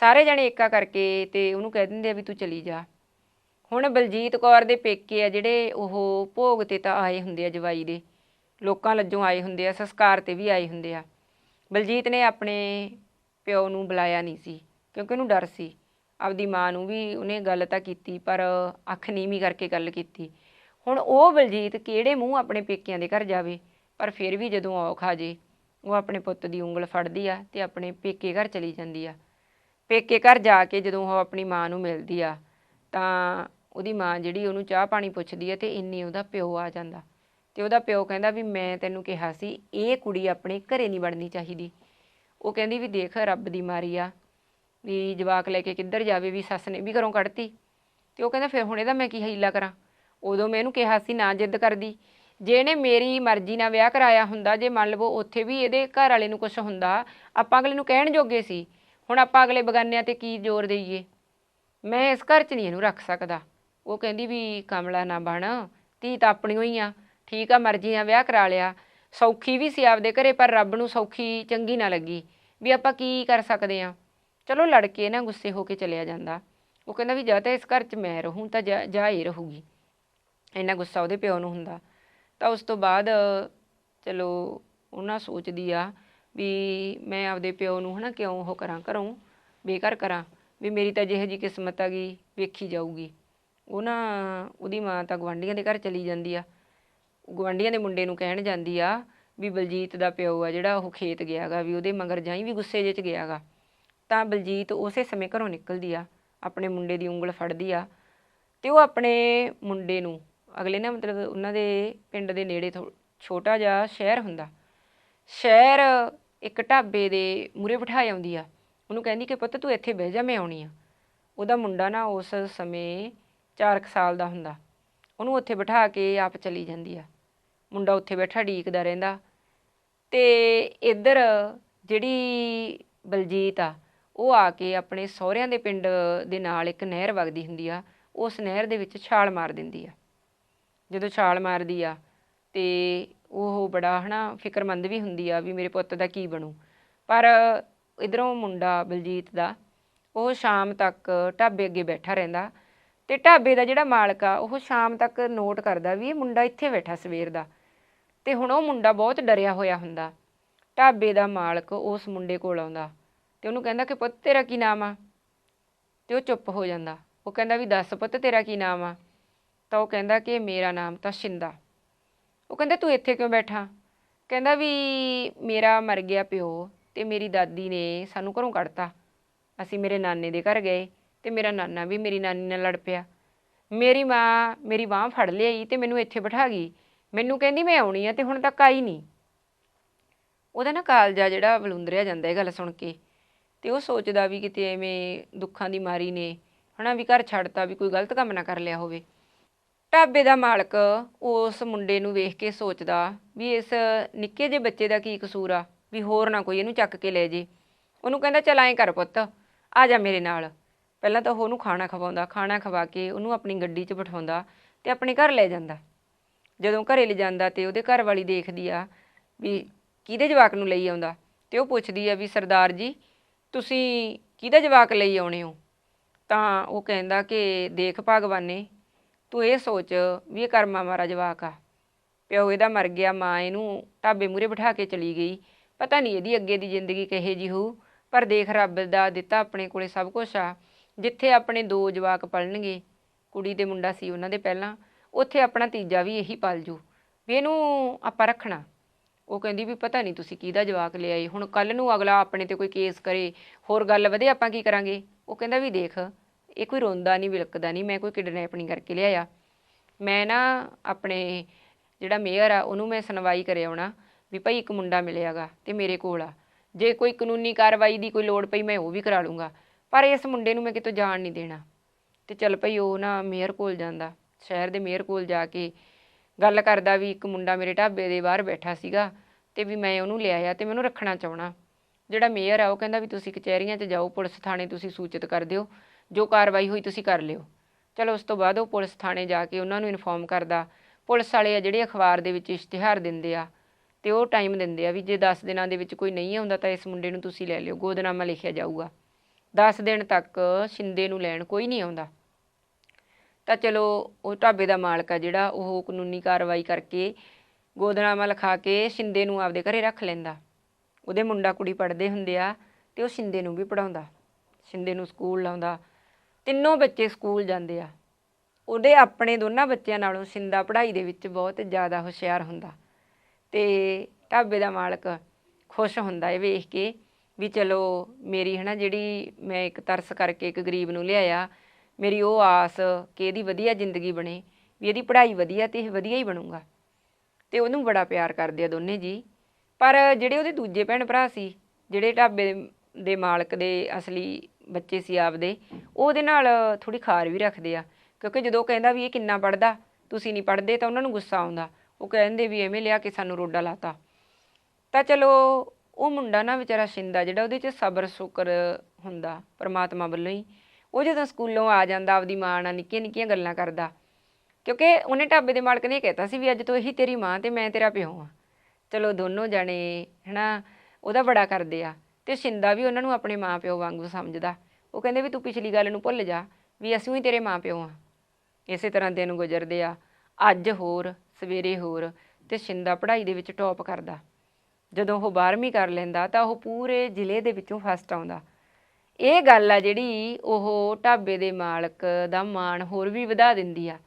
ਸਾਰੇ ਜਣੇ ਏਕਾ ਕਰਕੇ ਤੇ ਉਹਨੂੰ ਕਹਿ ਦਿੰਦੇ ਆ ਵੀ ਤੂੰ ਚਲੀ ਜਾ। ਹੁਣ ਬਲਜੀਤ ਕੌਰ ਦੇ ਪੇਕੇ ਆ ਜਿਹੜੇ ਉਹ ਭੋਗ ਤੇ ਤਾਂ ਆਏ ਹੁੰਦੇ ਆ ਜਵਾਈ ਦੇ। ਲੋਕਾਂ ਲੱਜੋਂ ਆਏ ਹੁੰਦੇ ਆ, ਸੰਸਕਾਰ ਤੇ ਵੀ ਆਏ ਹੁੰਦੇ ਆ। ਬਲਜੀਤ ਨੇ ਆਪਣੇ ਪਿਓ ਨੂੰ ਬੁਲਾਇਆ ਨਹੀਂ ਸੀ ਕਿਉਂਕਿ ਉਹਨੂੰ ਡਰ ਸੀ। ਆਪਦੀ ਮਾਂ ਨੂੰ ਵੀ ਉਹਨੇ ਗੱਲ ਤਾਂ ਕੀਤੀ ਪਰ ਅੱਖ ਨੀਵੀਂ ਕਰਕੇ ਗੱਲ ਕੀਤੀ। ਹੁਣ ਉਹ ਬਲਜੀਤ ਕਿਹੜੇ ਮੂੰਹ ਆਪਣੇ ਪੇਕਿਆਂ ਦੇ ਘਰ ਜਾਵੇ, ਪਰ ਫਿਰ ਵੀ ਜਦੋਂ ਔਖ ਆ ਜੇ ਉਹ ਆਪਣੇ ਪੁੱਤ ਦੀ ਉਂਗਲ ਫੜਦੀ ਆ ਤੇ ਆਪਣੇ ਪੇਕੇ ਘਰ ਚਲੀ ਜਾਂਦੀ ਆ। ਪੇਕੇ ਘਰ ਜਾ ਕੇ ਜਦੋਂ ਉਹ ਆਪਣੀ ਮਾਂ ਨੂੰ ਮਿਲਦੀ ਆ, ਤਾਂ ਉਹਦੀ ਮਾਂ ਜਿਹੜੀ ਉਹਨੂੰ ਚਾਹ ਪਾਣੀ ਪੁੱਛਦੀ ਆ ਤੇ ਇੰਨੀ ਉਹਦਾ ਪਿਓ ਆ ਜਾਂਦਾ। ਤੇ ਉਹਦਾ ਪਿਓ ਕਹਿੰਦਾ ਵੀ ਮੈਂ ਤੈਨੂੰ ਕਿਹਾ ਸੀ, ਇਹ ਕੁੜੀ ਆਪਣੇ ਘਰੇ ਨਹੀਂ ਵੜਨੀ ਚਾਹੀਦੀ। ਉਹ ਕਹਿੰਦੀ ਵੀ ਦੇਖ ਰੱਬ ਦੀ ਮਾਰੀ ਆ, ਵੀ ਜਵਾਕ ਲੈ ਕੇ ਕਿੱਧਰ ਜਾਵੇ, ਵੀ ਸੱਸ ਨੇ ਵੀ ਘਰੋਂ ਕੱਢਤੀ। ਤੇ ਉਹ ਕਹਿੰਦਾ ਫਿਰ ਹੁਣ ਇਹਦਾ ਮੈਂ ਕੀ ਹੀਲਾ ਕਰਾਂ? ਉਦੋਂ ਮੈਂ ਇਹਨੂੰ ਕਿਹਾ ਸੀ, ਨਾ ਜਿੱਦ ਕਰਦੀ। ਜੇ ਇਹਨੇ ਮੇਰੀ ਮਰਜ਼ੀ ਨਾਲ ਵਿਆਹ ਕਰਾਇਆ ਹੁੰਦਾ, ਜੇ ਮੰਨ ਲਵੋ ਉੱਥੇ ਵੀ ਇਹਦੇ ਘਰ ਵਾਲੇ ਨੂੰ ਕੁਝ ਹੁੰਦਾ, ਆਪਾਂ ਅਗਲੇ ਨੂੰ ਕਹਿਣ ਜੋਗੇ ਸੀ, ਹੁਣ ਆਪਾਂ ਅਗਲੇ ਬਗਾਨਿਆਂ ਤੇ ਕੀ ਜ਼ੋਰ ਦੇਈਏ? ਮੈਂ ਇਸ ਘਰ 'ਚ ਨਹੀਂ ਇਹਨੂੰ ਰੱਖ ਸਕਦਾ। ਉਹ ਕਹਿੰਦੀ ਵੀ ਕਮਲਾ ਨਾ ਬਣ, ਧੀ ਤਾਂ ਆਪਣੀ ਹੋਈ ਆ, ਠੀਕ ਆ, ਮਰਜ਼ੀ ਨਾਲ ਵਿਆਹ ਕਰਾ ਲਿਆ। ਸੌਖੀ ਵੀ ਸੀ ਆਪਦੇ ਘਰੇ, ਪਰ ਰੱਬ ਨੂੰ ਸੌਖੀ ਚੰਗੀ ਨਾ ਲੱਗੀ। ਵੀ ਆਪਾਂ ਕੀ ਕਰ ਸਕਦੇ ਆ? ਚਲੋ ਲੜ ਕੇ ਨਾ ਗੁੱਸੇ ਹੋ ਕੇ ਚਲਿਆ ਜਾਂਦਾ। ਉਹ ਕਹਿੰਦਾ ਵੀ ਜਾਂ ਤਾਂ ਇਸ ਘਰ 'ਚ ਮੈਂ ਰਹੂੰ, ਤਾਂ ਜਾ ਜਾ ਹੀ ਰਹੂਗੀ। ਇੰਨਾ ਗੁੱਸਾ ਉਹਦੇ ਪਿਓ ਨੂੰ ਹੁੰਦਾ। ਤਾਂ ਉਸ ਤੋਂ ਬਾਅਦ, ਚਲੋ, ਉਹਨਾਂ ਸੋਚਦੀ ਆ ਵੀ ਮੈਂ ਆਪਦੇ ਪਿਓ ਨੂੰ ਹਨਾ ਕਿਉਂ ਉਹ ਕਰਾਂ, ਘਰੋਂ ਬੇਘਰ ਕਰਾਂ, ਵੀ ਮੇਰੀ ਤਾਂ ਜਿਹੋ ਜੀ ਕਿਸਮਤ ਆ ਗਈ, ਵੇਖੀ ਜਾਊਗੀ। ਉਹ ਨਾ ਉਹਦੀ ਮਾਂ ਤਾਂ ਗਵਾਂਢੀਆਂ ਦੇ ਘਰ ਚਲੀ ਜਾਂਦੀ ਆ। ਗਵਾਂਢੀਆਂ ਦੇ ਮੁੰਡੇ ਨੂੰ ਕਹਿਣ ਜਾਂਦੀ ਆ ਵੀ ਬਲਜੀਤ ਦਾ ਪਿਓ ਆ ਜਿਹੜਾ ਉਹ ਖੇਤ ਗਿਆਗਾ ਵੀ ਉਹਦੇ ਮਗਰ ਜਾਈ ਵੀ ਗੁੱਸੇ ਜਿਹੇ ਚ ਗਿਆਗਾ ਤਾਂ ਬਲਜੀਤ ਉਸੇ ਸਮੇਂ ਘਰੋਂ ਨਿਕਲਦੀ ਆ, ਆਪਣੇ ਮੁੰਡੇ ਦੀ ਉਂਗਲ ਫੜਦੀ ਆ ਤੇ ਉਹ ਆਪਣੇ ਮੁੰਡੇ ਨੂੰ ਅਗਲੇ ਨਾ ਮਤਲਬ ਉਹਨਾਂ ਦੇ ਪਿੰਡ ਦੇ ਨੇੜੇ ਥੋ- ਛੋਟਾ ਜਿਹਾ ਸ਼ਹਿਰ ਹੁੰਦਾ। ਸ਼ਹਿਰ ਇੱਕ ਢਾਬੇ ਦੇ ਮੂਰੇ ਬਿਠਾ ਆਉਂਦੀ ਆ। ਉਹਨੂੰ ਕਹਿੰਦੀ ਕਿ ਪੁੱਤ ਤੂੰ ਇੱਥੇ ਬਹਿ ਜਾ, ਮੈਂ ਆਉਣੀ ਆ। ਉਹਦਾ ਮੁੰਡਾ ਨਾ ਉਸ ਸਮੇਂ 4 ਸਾਲ ਦਾ ਹੁੰਦਾ। ਉਹਨੂੰ ਉੱਥੇ ਬਿਠਾ ਕੇ ਆਪ ਚਲੀ ਜਾਂਦੀ ਆ। ਮੁੰਡਾ ਉੱਥੇ ਬੈਠਾ ਢੀਕਦਾ ਰਹਿੰਦਾ। ਤੇ ਇੱਧਰ ਜਿਹੜੀ ਬਲਜੀਤ ਆ, ਉਹ ਆ ਕੇ ਆਪਣੇ ਸਹੁਰਿਆਂ ਦੇ ਪਿੰਡ ਦੇ ਨਾਲ ਇੱਕ ਨਹਿਰ ਵਗਦੀ ਹੁੰਦੀ ਆ। ਉਸ ਨਹਿਰ ਦੇ ਵਿੱਚ ਛਾਲ ਮਾਰ ਦਿੰਦੀ ਆ। ਜਦੋਂ ਛਾਲ ਮਾਰਦੀ ਆ ਤੇ ਉਹ ਬੜਾ ਹਨਾ ਫਿਕਰਮੰਦ ਵੀ ਹੁੰਦੀ ਆ ਵੀ ਮੇਰੇ ਪੁੱਤ ਦਾ ਕੀ ਬਣੂ। ਪਰ ਇਧਰੋਂ ਮੁੰਡਾ ਬਲਜੀਤ ਦਾ, ਉਹ ਸ਼ਾਮ ਤੱਕ ਢਾਬੇ ਅੱਗੇ ਬੈਠਾ ਰਹਿੰਦਾ ਤੇ ਢਾਬੇ ਦਾ ਜਿਹੜਾ ਮਾਲਕ ਆ, ਉਹ ਸ਼ਾਮ ਤੱਕ ਨੋਟ ਕਰਦਾ ਵੀ ਇਹ ਮੁੰਡਾ ਇੱਥੇ ਬੈਠਾ ਸਵੇਰ ਦਾ। ਤੇ ਹੁਣ ਉਹ ਮੁੰਡਾ ਬਹੁਤ ਡਰਿਆ ਹੋਇਆ ਹੁੰਦਾ। ਢਾਬੇ ਦਾ ਮਾਲਕ ਉਸ ਮੁੰਡੇ ਕੋਲ ਆਉਂਦਾ ਤੇ ਉਹਨੂੰ ਕਹਿੰਦਾ ਕਿ ਪੁੱਤ ਤੇਰਾ ਕੀ ਨਾਮ ਆ? ਤੇ ਉਹ ਚੁੱਪ ਹੋ ਜਾਂਦਾ। ਉਹ ਕਹਿੰਦਾ ਵੀ ਦੱਸ ਪੁੱਤ ਤੇਰਾ ਕੀ ਨਾਮ ਆ? ਤਾਂ ਉਹ ਕਹਿੰਦਾ ਕਿ ਮੇਰਾ ਨਾਮ ਤਾਂ ਸ਼ਿੰਦਾ। ਉਹ ਕਹਿੰਦਾ, ਤੂੰ ਇੱਥੇ ਕਿਉਂ ਬੈਠਾ? ਕਹਿੰਦਾ ਵੀ ਮੇਰਾ ਮਰ ਗਿਆ ਪਿਓ ਤੇ ਮੇਰੀ ਦਾਦੀ ਨੇ ਸਾਨੂੰ ਘਰੋਂ ਕੱਢਤਾ। ਅਸੀਂ ਮੇਰੇ ਨਾਨੇ ਦੇ ਘਰ ਗਏ ਤੇ ਮੇਰਾ ਨਾਨਾ ਵੀ ਮੇਰੀ ਨਾਨੀ ਨਾਲ ਲੜ ਪਿਆ। ਮੇਰੀ ਮਾਂ ਮੇਰੀ ਬਾਹ ਫੜ ਲਿਆਈ ਤੇ ਮੈਨੂੰ ਇੱਥੇ ਬਿਠਾ ਗਈ। ਮੈਨੂੰ ਕਹਿੰਦੀ, ਮੈਂ ਆਉਣੀ ਆ ਤੇ ਹੁਣ ਤੱਕ ਆਈ ਨਹੀਂ। ਉਹਦਾ ਨਾ ਕਾਲਜਾ ਜਿਹੜਾ ਬਲੁੰਦਰਿਆ ਜਾਂਦਾ ਇਹ ਗੱਲ ਸੁਣ ਕੇ ਤੇ ਉਹ ਸੋਚਦਾ ਵੀ ਕਿਤੇ ਐਵੇਂ ਦੁੱਖਾਂ ਦੀ ਮਾਰੀ ਨੇ, ਹਨਾ, ਵੀ ਘਰ ਛੱਡਤਾ ਵੀ ਕੋਈ ਗਲਤ ਕੰਮ ਨਾ ਕਰ ਲਿਆ ਹੋਵੇ। ਢਾਬੇ ਦਾ ਮਾਲਕ ਉਸ ਮੁੰਡੇ ਨੂੰ ਵੇਖ ਕੇ ਸੋਚਦਾ ਵੀ ਇਸ ਨਿੱਕੇ ਜਿਹੇ ਬੱਚੇ ਦਾ ਕੀ ਕਸੂਰ ਆ, ਵੀ ਹੋਰ ਨਾ ਕੋਈ ਇਹਨੂੰ ਚੱਕ ਕੇ ਲੈ ਜੇ। ਉਹਨੂੰ ਕਹਿੰਦਾ, ਚਲ ਐਂ ਕਰ ਪੁੱਤ, ਆ ਜਾ ਮੇਰੇ ਨਾਲ। ਪਹਿਲਾਂ ਤਾਂ ਉਹਨੂੰ ਖਾਣਾ ਖਵਾਉਂਦਾ, ਖਾਣਾ ਖਵਾ ਕੇ ਉਹਨੂੰ ਆਪਣੀ ਗੱਡੀ 'ਚ ਬਿਠਾਉਂਦਾ ਤੇ ਆਪਣੇ ਘਰ ਲੈ ਜਾਂਦਾ। ਜਦੋਂ ਘਰੇ ਲੈ ਜਾਂਦਾ ਤੇ ਉਹਦੇ ਘਰ ਵਾਲੀ ਦੇਖਦੀ ਆ ਵੀ ਕਿਹਦੇ ਜਵਾਕ ਨੂੰ ਲਈ ਆਉਂਦਾ ਤੇ ਉਹ ਪੁੱਛਦੀ ਆ ਵੀ, ਸਰਦਾਰ ਜੀ, ਤੁਸੀਂ ਕਿਹਦਾ ਜਵਾਕ ਲਈ ਆਉਣੇ ਹੋ? ਤਾਂ ਉਹ ਕਹਿੰਦਾ ਕਿ ਦੇਖ ਭਗਵਾਨੇ ਤੂੰ ਇਹ ਸੋਚ ਵੀ ਇਹ ਕਰਮਾ ਮਾਰਾ ਜਵਾਕ ਆ। ਪਿਓ ਇਹਦਾ ਮਰ ਗਿਆ, ਮਾਂ ਇਹਨੂੰ ਢਾਬੇ ਮੂਰੇ ਬਿਠਾ ਕੇ ਚਲੀ ਗਈ। ਪਤਾ ਨਹੀਂ ਇਹਦੀ ਅੱਗੇ ਦੀ ਜ਼ਿੰਦਗੀ ਕਿਹੇ ਜੀ ਹੋਊ, ਪਰ ਦੇਖ ਰੱਬ ਦਾ ਦਿੱਤਾ ਆਪਣੇ ਕੋਲੇ ਸਭ ਕੁਝ ਆ। ਜਿੱਥੇ ਆਪਣੇ ਦੋ ਜਵਾਕ ਪਲਣਗੇ, ਕੁੜੀ ਤੇ ਮੁੰਡਾ ਸੀ ਉਹਨਾਂ ਦੇ ਪਹਿਲਾਂ, ਉੱਥੇ ਆਪਣਾ ਤੀਜਾ ਵੀ ਇਹੀ ਪਲ ਜੂ। ਵੀ ਇਹਨੂੰ ਆਪਾਂ ਰੱਖਣਾ। ਉਹ ਕਹਿੰਦੀ ਵੀ ਪਤਾ ਨਹੀਂ ਤੁਸੀਂ ਕਿਹਦਾ ਜਵਾਕ ਲਿਆਏ, ਹੁਣ ਕੱਲ ਨੂੰ ਅਗਲਾ ਆਪਣੇ ਤੇ ਕੋਈ ਕੇਸ ਕਰੇ, ਹੋਰ ਗੱਲ ਵਧੇ ਆਪਾਂ ਕੀ ਕਰਾਂਗੇ? ਉਹ ਕਹਿੰਦਾ ਵੀ ਦੇਖ ਇਹ ਕੋਈ ਰੋਂਦਾ ਨਹੀਂ, ਵਿਲਕਦਾ ਨਹੀਂ, ਮੈਂ ਕੋਈ ਕਿਡਨੈਪ ਨਹੀਂ ਕਰਕੇ ਲਿਆਇਆ। ਮੈਂ ਨਾ ਆਪਣੇ ਜਿਹੜਾ ਮੇਅਰ ਆ, ਉਹਨੂੰ ਮੈਂ ਸੁਣਵਾਈ ਕਰੇ ਆਉਣਾ ਵੀ ਭਾਈ ਇੱਕ ਮੁੰਡਾ ਮਿਲਿਆਗਾ ਤੇ ਮੇਰੇ ਕੋਲ ਆ। ਜੇ ਕੋਈ ਕਾਨੂੰਨੀ ਕਾਰਵਾਈ ਦੀ ਕੋਈ ਲੋੜ ਪਈ, ਮੈਂ ਉਹ ਵੀ ਕਰਾ ਲੂੰਗਾ। ਪਰ ਇਸ ਮੁੰਡੇ ਨੂੰ ਮੈਂ ਕਿਤੋਂ ਜਾਣ ਨਹੀਂ ਦੇਣਾ। ਤੇ ਚੱਲ ਭਈ ਉਹ ਨਾ ਮੇਅਰ ਕੋਲ ਜਾਂਦਾ। ਸ਼ਹਿਰ ਦੇ ਮੇਅਰ ਕੋਲ ਜਾ ਕੇ ਗੱਲ ਕਰਦਾ ਵੀ ਇੱਕ ਮੁੰਡਾ ਮੇਰੇ ਢਾਬੇ ਦੇ ਬਾਹਰ ਬੈਠਾ ਸੀਗਾ ਤੇ ਵੀ ਮੈਂ ਉਹਨੂੰ ਲਿਆਇਆ ਤੇ ਮੈਨੂੰ ਰੱਖਣਾ ਚਾਹਣਾ। ਜਿਹੜਾ ਮੇਅਰ ਆ, ਉਹ ਕਹਿੰਦਾ ਵੀ ਤੁਸੀਂ ਕਚਹਿਰੀਆਂ 'ਚ ਜਾਓ, ਪੁਲਿਸ ਥਾਣੇ ਤੁਸੀਂ ਸੂਚਿਤ ਕਰ ਦਿਓ। ਜੋ ਕਾਰਵਾਈ ਹੋਈ ਤੁਸੀਂ ਕਰ ਲਿਓ। ਚਲੋ ਉਸ ਤੋਂ ਬਾਅਦ ਉਹ ਪੁਲਿਸ ਥਾਣੇ ਜਾ ਕੇ ਉਹਨਾਂ ਨੂੰ ਇਨਫੋਰਮ ਕਰਦਾ, ਪੁਲਿਸ ਵਾਲੇ ਆ ਜਿਹੜੇ ਅਖਬਾਰ ਦੇ ਵਿੱਚ ਇਸ਼ਤਿਹਾਰ ਦਿੰਦੇ ਆ, ਤੇ ਉਹ ਟਾਈਮ ਦਿੰਦੇ ਆ ਵੀ ਜੇ 10 ਦਿਨਾਂ ਦੇ ਵਿੱਚ ਕੋਈ ਨਹੀਂ ਆਉਂਦਾ ਤਾਂ ਇਸ ਮੁੰਡੇ ਨੂੰ ਤੁਸੀਂ ਲੈ ਲਿਓ, ਗੋਦਨਾਮਾ ਲਿਖਿਆ ਜਾਊਗਾ। 10 ਦਿਨ ਤੱਕ ਸ਼ਿੰਦੇ ਨੂੰ ਲੈਣ ਕੋਈ ਨਹੀਂ ਆਉਂਦਾ। ਤਾਂ ਚਲੋ ਉਹ ਢਾਬੇ ਦਾ ਮਾਲਕ ਆ ਜਿਹੜਾ, ਉਹ ਕਾਨੂੰਨੀ ਕਾਰਵਾਈ ਕਰਕੇ ਗੋਦਨਾਮਾ ਲਿਖਾ ਕੇ ਸ਼ਿੰਦੇ ਨੂੰ ਆਪਦੇ ਘਰੇ ਰੱਖ ਲੈਂਦਾ। ਉਹਦੇ ਮੁੰਡਾ ਕੁੜੀ ਪੜ੍ਹਦੇ ਹੁੰਦੇ ਆ ਤੇ ਉਹ ਸ਼ਿੰਦੇ ਨੂੰ ਵੀ ਪੜਾਉਂਦਾ ਸ਼ਿੰਦੇ ਨੂੰ ਸਕੂਲ ਲਾਉਂਦਾ। ਤਿੰਨੋਂ ਬੱਚੇ ਸਕੂਲ ਜਾਂਦੇ ਆ। ਉਹਦੇ ਆਪਣੇ ਦੋਨਾਂ ਬੱਚਿਆਂ ਨਾਲੋਂ ਸ਼ਿੰਦਾ ਪੜ੍ਹਾਈ ਦੇ ਵਿੱਚ ਬਹੁਤ ਜ਼ਿਆਦਾ ਹੁਸ਼ਿਆਰ ਹੁੰਦਾ। ਤੇ ਢਾਬੇ ਦਾ ਮਾਲਕ ਖੁਸ਼ ਹੁੰਦਾ ਇਹ ਵੇਖ ਕੇ ਵੀ ਚਲੋ ਮੇਰੀ ਹਨਾ ਜਿਹੜੀ ਮੈਂ ਇੱਕ ਤਰਸ ਕਰਕੇ ਇੱਕ ਗਰੀਬ ਨੂੰ ਲਿਆਇਆ, ਮੇਰੀ ਉਹ ਆਸ ਕਿ ਇਹਦੀ ਵਧੀਆ ਜ਼ਿੰਦਗੀ ਬਣੇ, ਵੀ ਇਹਦੀ ਪੜ੍ਹਾਈ ਵਧੀਆ ਤੇ ਇਹ ਵਧੀਆ ਹੀ ਬਣੂਗਾ। ਤੇ ਉਹਨੂੰ ਬੜਾ ਪਿਆਰ ਕਰਦੇ ਆ ਦੋਨੇ ਜੀ। ਪਰ ਜਿਹੜੇ ਉਹਦੇ ਦੂਜੇ ਭੈਣ ਭਰਾ ਸੀ, ਜਿਹੜੇ ਢਾਬੇ ਦੇ ਮਾਲਕ ਦੇ ਅਸਲੀ ਬੱਚੇ ਸੀ ਆਪਦੇ, ਉਹਦੇ ਨਾਲ ਥੋੜੀ ਖਾਰ ਵੀ ਰੱਖਦੇ ਆ, ਕਿਉਂਕਿ ਜਦੋਂ ਕਹਿੰਦਾ ਵੀ ਇਹ ਕਿੰਨਾ ਪੜਦਾ ਤੁਸੀਂ ਨਹੀਂ ਪੜਦੇ ਤਾਂ ਉਹਨਾਂ ਨੂੰ ਗੁੱਸਾ ਆਉਂਦਾ, ਉਹ ਕਹਿੰਦੇ ਵੀ ਐਵੇਂ ਲਿਆ ਕੇ ਸਾਨੂੰ ਰੋਡਾ ਲਾਤਾ। ਤਾਂ ਚਲੋ, ਉਹ ਮੁੰਡਾ ਨਾ ਵਿਚਾਰਾ ਸ਼ਿੰਦਾ ਜਿਹੜਾ ਉਹਦੇ 'ਚ ਸਬਰ, ਸ਼ੁਕਰ ਹੁੰਦਾ ਪਰਮਾਤਮਾ ਵੱਲੋਂ ਹੀ, ਉਹ ਜਦੋਂ ਸਕੂਲੋਂ ਆ ਜਾਂਦਾ, ਆਪਦੀ ਮਾਂ ਨਾਲ ਨਿੱਕੀਆਂ ਨਿੱਕੀਆਂ ਗੱਲਾਂ ਕਰਦਾ, ਕਿਉਂਕਿ ਉਹਨੇ ਢਾਬੇ ਦੇ ਮਾਲਕ ਨੇ ਇਹ ਕਹਿਤਾ ਸੀ ਵੀ ਅੱਜ ਤੋਂ ਇਹੀ ਤੇਰੀ ਮਾਂ ਤੇ ਮੈਂ ਤੇਰਾ ਪਿਓ ਆ ਚਲੋ ਦੋਨੋਂ ਜਾਣੇ ਹਨਾ, ਉਹਦਾ ਬੜਾ ਕਰਦੇ ਆ। ਤੇ ਸ਼ਿੰਦਾ ਵੀ ਉਹਨਾਂ ਨੂੰ ਆਪਣੇ ਮਾਂ ਪਿਓ ਵਾਂਗੂ ਸਮਝਦਾ। ਉਹ ਕਹਿੰਦੇ ਵੀ ਤੂੰ ਪਿਛਲੀ ਗੱਲ ਨੂੰ ਭੁੱਲ ਜਾ, ਵੀ ਅਸੀਂ ਵੀ ਤੇਰੇ ਮਾਂ ਪਿਓ ਆ ਇਸੇ ਤਰ੍ਹਾਂ ਦਿਨ ਗੁਜ਼ਰਦੇ ਆ, ਅੱਜ ਹੋਰ, ਸਵੇਰੇ ਹੋਰ, ਤੇ ਸ਼ਿੰਦਾ ਪੜ੍ਹਾਈ ਦੇ ਵਿੱਚ ਟੌਪ ਕਰਦਾ। ਜਦੋਂ ਉਹ 12ਵੀਂ ਕਰ ਲੈਂਦਾ ਤਾਂ ਉਹ ਪੂਰੇ ਜ਼ਿਲ੍ਹੇ ਦੇ ਵਿੱਚੋਂ ਫਸਟ ਆਉਂਦਾ। ਇਹ ਗੱਲ ਆ ਜਿਹੜੀ ਉਹ ਢਾਬੇ ਦੇ ਮਾਲਕ ਦਾ ਮਾਣ ਹੋਰ ਵੀ ਵਧਾ ਦਿੰਦੀ ਆ।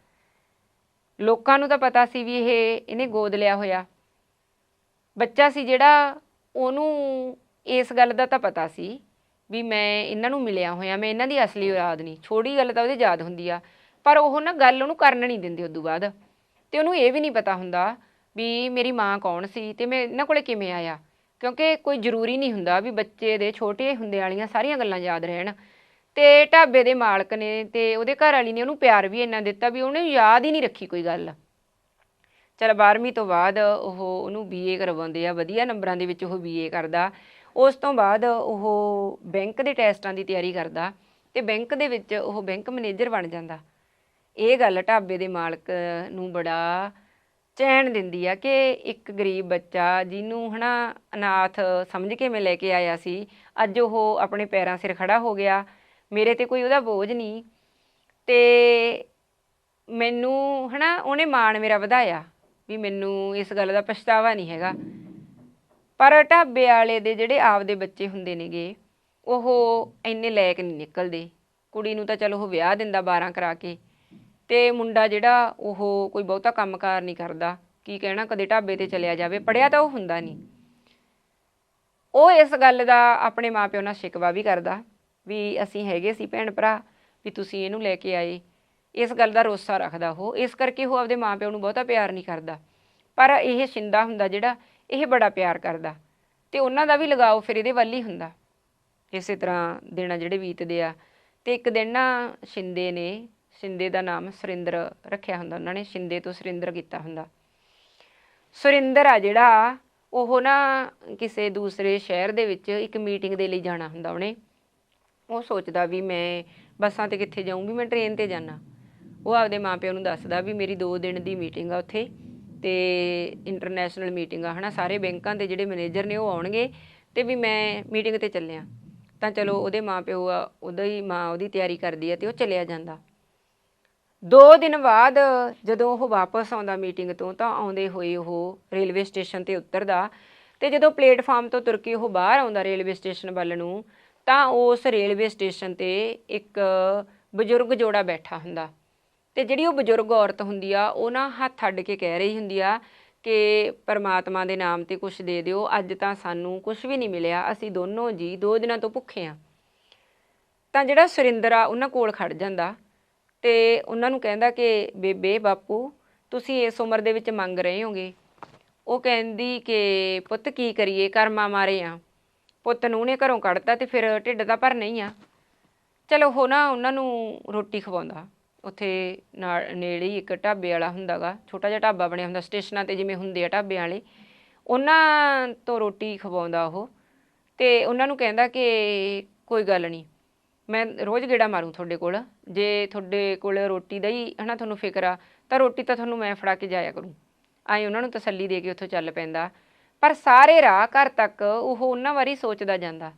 ਲੋਕਾਂ ਨੂੰ ਤਾਂ ਪਤਾ ਸੀ ਵੀ ਇਹ, ਇਹਨੇ ਗੋਦ ਲਿਆ ਹੋਇਆ। ਬੱਚਾ ਸੀ ਜਿਹੜਾ ਉਹਨੂੰ ਇਸ ਗੱਲ ਦਾ ਤਾਂ ਪਤਾ ਸੀ ਵੀ ਮੈਂ ਇਹਨਾਂ ਨੂੰ ਮਿਲਿਆ ਹੋਇਆ, ਮੈਂ ਇਹਨਾਂ ਦੀ ਅਸਲੀ ਔਲਾਦ ਨਹੀਂ। ਛੋਟੀ ਗੱਲ ਤਾਂ ਉਹਦੇ ਯਾਦ ਹੁੰਦੀ ਆ, ਪਰ ਉਹ ਨਾ ਗੱਲ ਉਹਨੂੰ ਕਰਨ ਨਹੀਂ ਦਿੰਦੀ ਉਦੋਂ ਬਾਅਦ। ਤੇ ਉਹਨੂੰ ਇਹ ਵੀ ਨਹੀਂ ਪਤਾ ਹੁੰਦਾ ਵੀ ਮੇਰੀ ਮਾਂ ਕੌਣ ਸੀ ਤੇ ਮੈਂ ਇਹਨਾਂ ਕੋਲੇ ਕਿਵੇਂ ਆਇਆ। ਕਿਉਂਕਿ ਕੋਈ ਜ਼ਰੂਰੀ ਨਹੀਂ ਹੁੰਦਾ ਵੀ ਬੱਚੇ ਦੇ ਛੋਟੇ ਹੁੰਦੇ ਵਾਲੀਆਂ ਸਾਰੀਆਂ ਗੱਲਾਂ ਯਾਦ ਰਹਿਣ। ਤੇ ਢਾਬੇ ਦੇ ਮਾਲਕ ਨੇ ਤੇ ਉਹਦੇ ਘਰ ਵਾਲੀ ਨੇ ਉਹਨੂੰ ਪਿਆਰ ਵੀ ਇੰਨਾ ਦਿੱਤਾ ਵੀ ਉਹਨੇ ਯਾਦ ਹੀ ਨਹੀਂ ਰੱਖੀ ਕੋਈ ਗੱਲ। ਚਲ 12ਵੀਂ ਤੋਂ ਬਾਅਦ ਉਹ ਉਹਨੂੰ ਬੀਏ ਕਰਵਾਉਂਦੇ ਆ, ਵਧੀਆ ਨੰਬਰਾਂ ਦੇ ਵਿੱਚ ਉਹ ਬੀਏ ਕਰਦਾ। ਉਸ ਤੋਂ ਬਾਅਦ ਉਹ ਬੈਂਕ ਦੇ ਟੈਸਟਾਂ ਦੀ ਤਿਆਰੀ ਕਰਦਾ ਤੇ ਬੈਂਕ ਦੇ ਵਿੱਚ ਉਹ ਬੈਂਕ ਮੈਨੇਜਰ ਬਣ ਜਾਂਦਾ। ਇਹ ਗੱਲ ਢਾਬੇ ਦੇ ਮਾਲਕ ਨੂੰ ਬੜਾ ਚੈਨ ਦਿੰਦੀ ਆ ਕਿ ਇੱਕ ਗਰੀਬ ਬੱਚਾ ਜਿਹਨੂੰ ਹਨਾ ਅਨਾਥ ਸਮਝ ਕੇ ਮੈਂ ਲੈ ਕੇ ਆਇਆ ਸੀ, ਅੱਜ ਉਹ ਆਪਣੇ ਪੈਰਾਂ ਸਿਰ ਖੜਾ ਹੋ ਗਿਆ, ਮੇਰੇ ਤੇ ਕੋਈ ਉਹਦਾ ਬੋਝ ਨਹੀਂ। ਤੇ ਮੈਨੂੰ ਹਨਾ ਉਹਨੇ ਮਾਣ ਮੇਰਾ ਵਧਾਇਆ ਵੀ ਮੈਨੂੰ ਇਸ ਗੱਲ ਦਾ ਪਛਤਾਵਾ ਨਹੀਂ ਹੈਗਾ। ਪਰ ਢਾਬੇ ਵਾਲੇ ਦੇ ਜਿਹੜੇ ਆਪਦੇ ਬੱਚੇ ਹੁੰਦੇ ਨੇਗੇ, ਉਹ ਇੰਨੇ ਲਾਇਕ ਨਹੀਂ ਨਿਕਲਦੇ। ਕੁੜੀ ਨੂੰ ਤਾਂ ਚਲੋ ਉਹ ਵਿਆਹ ਦਿੰਦਾ 12 ਕਰਾ ਕੇ, ਤੇ ਮੁੰਡਾ ਜਿਹੜਾ ਉਹ ਕੋਈ ਬਹੁਤਾ ਕੰਮਕਾਰ ਨਹੀਂ ਕਰਦਾ, ਕੀ ਕਹਿਣਾ ਕਦੇ ਢਾਬੇ ਤੇ ਚਲਿਆ ਜਾਵੇ ਪੜਿਆ ਤਾਂ ਉਹ ਹੁੰਦਾ ਨਹੀਂ। ਉਹ ਇਸ ਗੱਲ ਦਾ ਆਪਣੇ ਮਾਪਿਓ ਨਾਲ ਸ਼ਿਕਵਾ ਵੀ ਕਰਦਾ, ਵੀ ਅਸੀਂ ਹੈਗੇ ਸੀ ਭੈਣ ਭਰਾ, ਵੀ ਤੁਸੀਂ ਇਹਨੂੰ ਲੈ ਕੇ ਆਏ। ਇਸ ਗੱਲ ਦਾ ਰੋਸਾ ਰੱਖਦਾ ਉਹ, ਇਸ ਕਰਕੇ ਉਹ ਆਪਦੇ ਮਾਪਿਓ ਨੂੰ ਬਹੁਤਾ ਪਿਆਰ ਨਹੀਂ ਕਰਦਾ। ਪਰ ਇਹ ਸ਼ਿੰਦਾ ਹੁੰਦਾ ਜਿਹੜਾ ਇਹ ਬੜਾ ਪਿਆਰ ਕਰਦਾ। ਤੇ ਉਹਨਾਂ ਦਾ ਵੀ ਲਗਾਓ ਫਿਰ ਇਹਦੇ ਵੱਲ ਹੀ ਹੁੰਦਾ। ਇਸੇ ਤਰ੍ਹਾਂ ਦਿਨ ਜਿਹੜੇ ਬੀਤਦੇ ਆ। ਤੇ ਇੱਕ ਦਿਨ ਨਾ ਸ਼ਿੰਦੇ ਨੇ, ਸ਼ਿੰਦੇ ਦਾ ਨਾਮ ਸੁਰਿੰਦਰ ਰੱਖਿਆ ਹੁੰਦਾ। ਉਹਨਾਂ ਨੇ ਸ਼ਿੰਦੇ ਤੋਂ ਸੁਰਿੰਦਰ ਕੀਤਾ ਹੁੰਦਾ। ਸੁਰਿੰਦਰ ਆ ਜਿਹੜਾ, ਉਹ ਨਾ ਕਿਸੇ ਦੂਸਰੇ ਸ਼ਹਿਰ ਦੇ ਵਿੱਚ ਇੱਕ ਮੀਟਿੰਗ ਦੇ ਲਈ ਜਾਣਾ ਹੁੰਦਾ ਉਹਨੇ। ਉਹ ਸੋਚਦਾ ਵੀ ਮੈਂ ਬੱਸਾਂ ਤੇ ਕਿੱਥੇ ਜਾਊਂ, ਵੀ ਮੈਂ ਟ੍ਰੇਨ ਤੇ ਜਾਣਾ ਉਹ ਆਪਦੇ ਮਾਪਿਆਂ ਨੂੰ ਦੱਸਦਾ ਵੀ ਮੇਰੀ 2 ਦਿਨ ਦੀ ਮੀਟਿੰਗ ਆ ਉੱਥੇ। ਤੇ ਇੰਟਰਨੈਸ਼ਨਲ ਮੀਟਿੰਗ ਆ, ਹਨਾ? ਸਾਰੇ ਬੈਂਕਾਂ ਦੇ ਜਿਹੜੇ ਮੈਨੇਜਰ ਨੇ ਉਹ ਆਉਣਗੇ ਤੇ ਵੀ ਮੈਂ ਮੀਟਿੰਗ ਤੇ ਚੱਲਿਆ। ਤਾਂ ਚਲੋ, ਉਹਦੇ ਮਾਪਿਓ ਆ, ਉਹਦਾ ਹੀ ਮਾਂ ਉਹਦੀ ਤਿਆਰੀ ਕਰਦੀ ਆ ਤੇ ਉਹ ਚੱਲਿਆ ਜਾਂਦਾ। ਦੋ ਦਿਨ ਬਾਅਦ ਜਦੋਂ ਉਹ ਵਾਪਸ ਆਉਂਦਾ ਮੀਟਿੰਗ ਤੋਂ, ਤਾਂ ਆਉਂਦੇ ਹੋਏ ਉਹ ਰੇਲਵੇ ਸਟੇਸ਼ਨ ਤੇ ਉਤਰਦਾ ਤੇ ਜਦੋਂ ਪਲੇਟਫਾਰਮ ਤੋਂ ਤੁਰ ਕੇ ਉਹ ਬਾਹਰ ਆਉਂਦਾ ਰੇਲਵੇ ਸਟੇਸ਼ਨ ਵੱਲ ਨੂੰ, ਤਾਂ ਉਸ ਰੇਲਵੇ ਸਟੇਸ਼ਨ ਤੇ ਇੱਕ ਬਜ਼ੁਰਗ ਜੋੜਾ ਬੈਠਾ ਹੁੰਦਾ। ਤੇ ਜਿਹੜੀ ਉਹ ਬਜ਼ੁਰਗ ਔਰਤ ਹੁੰਦੀ ਆ, ਉਹ ਨਾ ਹੱਥ ਅੱਡ ਕੇ ਕਹਿ ਰਹੀ ਹੁੰਦੀ ਆ ਕਿ ਪਰਮਾਤਮਾ ਦੇ ਨਾਮ ਤੇ ਕੁਝ ਦੇ ਦਿਓ, ਅੱਜ ਤਾਂ ਸਾਨੂੰ ਕੁਝ ਵੀ ਨਹੀਂ ਮਿਲਿਆ, ਅਸੀਂ ਦੋਨੋਂ ਜੀ ਦੋ ਦਿਨਾਂ ਤੋਂ ਭੁੱਖੇ ਆ। ਤਾਂ ਜਿਹੜਾ ਸੁਰਿੰਦਰ ਆ, ਉਹਨਾਂ ਕੋਲ ਖੜ ਜਾਂਦਾ ਤੇ ਉਹਨਾਂ ਨੂੰ ਕਹਿੰਦਾ ਕਿ, ਬੇਬੇ, ਬਾਪੂ, ਤੁਸੀਂ ਇਸ ਉਮਰ ਦੇ ਵਿੱਚ ਮੰਗ ਰਹੇ ਹੋਗੇ। ਉਹ ਕਹਿੰਦੀ ਕਿ, ਪੁੱਤ, ਕੀ ਕਰੀਏ? ਕਰਮਾ ਮਾਰੇ ਆ। ਪੁੱਤ ਨੂੰ ਨੇ ਘਰੋਂ ਕੱਢਤਾ ਤੇ ਫਿਰ ਢਿੱਡ ਤਾਂ ਭਰ ਨਹੀਂ ਆ। ਚਲੋ, ਉਹ ਨਾ ਉਹਨਾਂ ਨੂੰ ਰੋਟੀ ਖਵਾਉਂਦਾ। ਉੱਥੇ ਨਾਲ ਨੇੜੇ ਹੀ ਇੱਕ ਢਾਬੇ ਵਾਲਾ ਹੁੰਦਾਗਾ, ਛੋਟਾ ਜਿਹਾ ਢਾਬਾ ਬਣਿਆ ਹੁੰਦਾ, ਸਟੇਸ਼ਨਾਂ ਤੇ ਜਿਵੇਂ ਹੁੰਦੇ ਆ ਢਾਬੇ ਵਾਲੇ, ਉਹਨਾਂ ਤੋਂ ਰੋਟੀ ਖਵਾਉਂਦਾ ਉਹ, ਤੇ ਉਹਨਾਂ ਨੂੰ ਕਹਿੰਦਾ ਕਿ ਕੋਈ ਗੱਲ ਨਹੀਂ, ਮੈਂ ਰੋਜ਼ ਗੇੜਾ ਮਾਰੂ ਤੁਹਾਡੇ ਕੋਲ, ਜੇ ਤੁਹਾਡੇ ਕੋਲ ਰੋਟੀ ਦਾ ਹੀ ਹਨਾ ਤੁਹਾਨੂੰ ਫਿਕਰ ਆ, ਤਾਂ ਰੋਟੀ ਤਾਂ ਤੁਹਾਨੂੰ ਮੈਂ ਫੜਾ ਕੇ ਜਾਇਆ ਕਰੂੰ। ਆਏ ਉਹਨਾਂ ਨੂੰ ਤਸੱਲੀ ਦੇ ਕੇ ਉੱਥੋਂ ਚੱਲ ਪੈਂਦਾ, ਪਰ ਸਾਰੇ ਰਾਹ ਘਰ ਤੱਕ ਉਹ ਉਹਨਾਂ ਵਾਰੀ ਸੋਚਦਾ ਜਾਂਦਾ।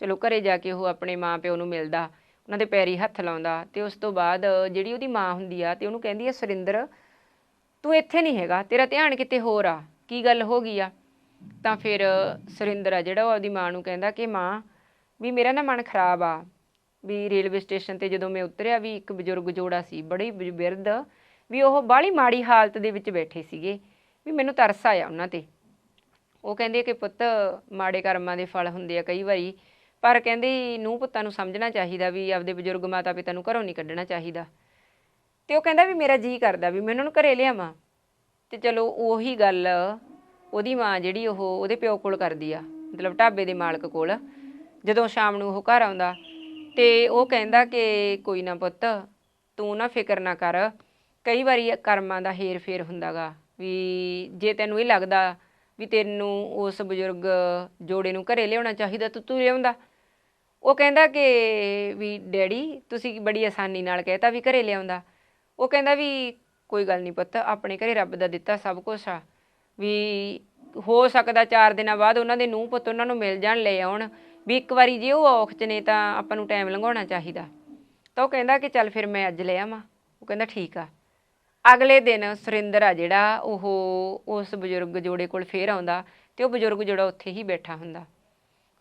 ਚਲੋ ਘਰੇ ਜਾ ਕੇ ਉਹ ਆਪਣੇ ਮਾਂ ਪਿਓ ਨੂੰ ਮਿਲਦਾ ਉਹਨਾਂ ਦੇ ਪੈਰੀ ਹੱਥ ਲਾਉਂਦਾ ਤੇ ਉਸ ਤੋਂ ਬਾਅਦ ਜਿਹੜੀ ਉਹਦੀ ਮਾਂ ਹੁੰਦੀ ਆ ਤੇ ਉਹਨੂੰ ਕਹਿੰਦੀ ਆ, ਸੁਰਿੰਦਰ, ਤੂੰ ਇੱਥੇ ਨਹੀਂ ਹੈਗਾ, ਤੇਰਾ ਧਿਆਨ ਕਿਤੇ ਹੋਰ ਆ। ਕੀ ਗੱਲ ਹੋ ਗਈ ਆ? ਤਾਂ ਫਿਰ ਸੁਰਿੰਦਰ ਆ ਜਿਹੜਾ ਉਹ ਆਪਦੀ ਮਾਂ ਨੂੰ ਕਹਿੰਦਾ ਕਿ, ਮਾਂ, ਵੀ ਮੇਰਾ ਨਾ ਮਨ ਖਰਾਬ ਆ। ਵੀ ਰੇਲਵੇ ਸਟੇਸ਼ਨ ਤੇ ਜਦੋਂ ਮੈਂ ਉਤਰਿਆ ਵੀ ਇੱਕ ਬਜ਼ੁਰਗ ਜੋੜਾ ਸੀ, ਬੜੀ ਬਿਰਧ, ਵੀ ਉਹ ਬਾਹਲੀ ਮਾੜੀ ਹਾਲਤ ਦੇ ਵਿੱਚ ਬੈਠੇ ਸੀਗੇ। ਵੀ ਮੈਨੂੰ ਤਰਸ ਆਇਆ ਉਹਨਾਂ ਤੇ। ਉਹ ਕਹਿੰਦੇ ਕਿ, ਪੁੱਤ, ਮਾੜੇ ਕਰਮਾਂ ਦੇ ਫਲ ਹੁੰਦੇ ਆ ਕਈ ਵਾਰੀ। ਪਰ ਕਹਿੰਦੇ ਨੂੰ ਪੁੱਤਾਂ ਨੂੰ ਸਮਝਣਾ ਚਾਹੀਦਾ ਵੀ ਆਪਦੇ ਬਜ਼ੁਰਗ ਮਾਤਾ ਪਿਤਾ ਨੂੰ ਘਰੋਂ ਨਹੀਂ ਕੱਢਣਾ ਚਾਹੀਦਾ। ਤੇ ਉਹ ਕਹਿੰਦਾ ਵੀ ਮੇਰਾ ਜੀ ਕਰਦਾ ਵੀ ਮੈਂ ਉਹਨਾਂ ਨੂੰ ਘਰੇ ਲਿਆਵਾਂ। ਤੇ ਚਲੋ ਉਹੀ ਗੱਲ ਉਹਦੀ ਮਾਂ ਜਿਹੜੀ ਉਹ ਉਹਦੇ ਪਿਓ ਕੋਲ ਕਰਦੀ ਆ, ਮਤਲਬ ਢਾਬੇ ਦੇ ਮਾਲਕ ਕੋਲ। ਜਦੋਂ ਸ਼ਾਮ ਨੂੰ ਉਹ ਘਰ ਆਉਂਦਾ ਤੇ ਉਹ ਕਹਿੰਦਾ ਕਿ ਕੋਈ ਨਾ ਪੁੱਤ, ਤੂੰ ਨਾ ਫਿਕਰ ਨਾ ਕਰ। ਕਈ ਵਾਰੀ ਕਰਮਾਂ ਦਾ ਹੇਰ ਫੇਰ ਹੁੰਦਾਗਾ ਵੀ ਜੇ ਤੈਨੂੰ ਇਹ ਲੱਗਦਾ ਵੀ ਤੈਨੂੰ ਉਸ ਬਜ਼ੁਰਗ ਜੋੜੇ ਨੂੰ ਘਰੇ ਲਿਆਉਣਾ ਚਾਹੀਦਾ ਤੂੰ ਤੂੰ ਲਿਆਉਂਦਾ। ਉਹ ਕਹਿੰਦਾ ਕਿ ਵੀ ਡੈਡੀ, ਤੁਸੀਂ ਬੜੀ ਆਸਾਨੀ ਨਾਲ ਕਹਿਤਾ ਵੀ ਘਰੇ ਲਿਆਉਂਦਾ। ਉਹ ਕਹਿੰਦਾ ਵੀ ਕੋਈ ਗੱਲ ਨਹੀਂ ਪੁੱਤ, ਆਪਣੇ ਘਰੇ ਰੱਬ ਦਾ ਦਿੱਤਾ ਸਭ ਕੁਝ ਆ। ਵੀ ਹੋ ਸਕਦਾ 4 ਦਿਨਾਂ ਬਾਅਦ ਉਹਨਾਂ ਦੇ ਨੂੰਹ ਪੁੱਤ ਉਹਨਾਂ ਨੂੰ ਮਿਲ ਜਾਣ, ਲੈ ਆਉਣ। ਵੀ ਇੱਕ ਵਾਰੀ ਜੇ ਉਹ ਔਖ 'ਚ ਨੇ ਤਾਂ ਆਪਾਂ ਨੂੰ ਟਾਈਮ ਲੰਘਾਉਣਾ ਚਾਹੀਦਾ। ਤਾਂ ਉਹ ਕਹਿੰਦਾ ਕਿ ਚੱਲ ਫਿਰ ਮੈਂ ਅੱਜ ਲੈ ਆਵਾਂ। ਉਹ ਕਹਿੰਦਾ ਠੀਕ ਆ। ਅਗਲੇ ਦਿਨ ਸੁਰਿੰਦਰ ਆ ਜਿਹੜਾ, ਉਹ ਉਸ ਬਜ਼ੁਰਗ ਜੋੜੇ ਕੋਲ ਫੇਰ ਆਉਂਦਾ ਤੇ ਉਹ ਬਜ਼ੁਰਗ ਜੋੜਾ ਉੱਥੇ ਹੀ ਬੈਠਾ ਹੁੰਦਾ।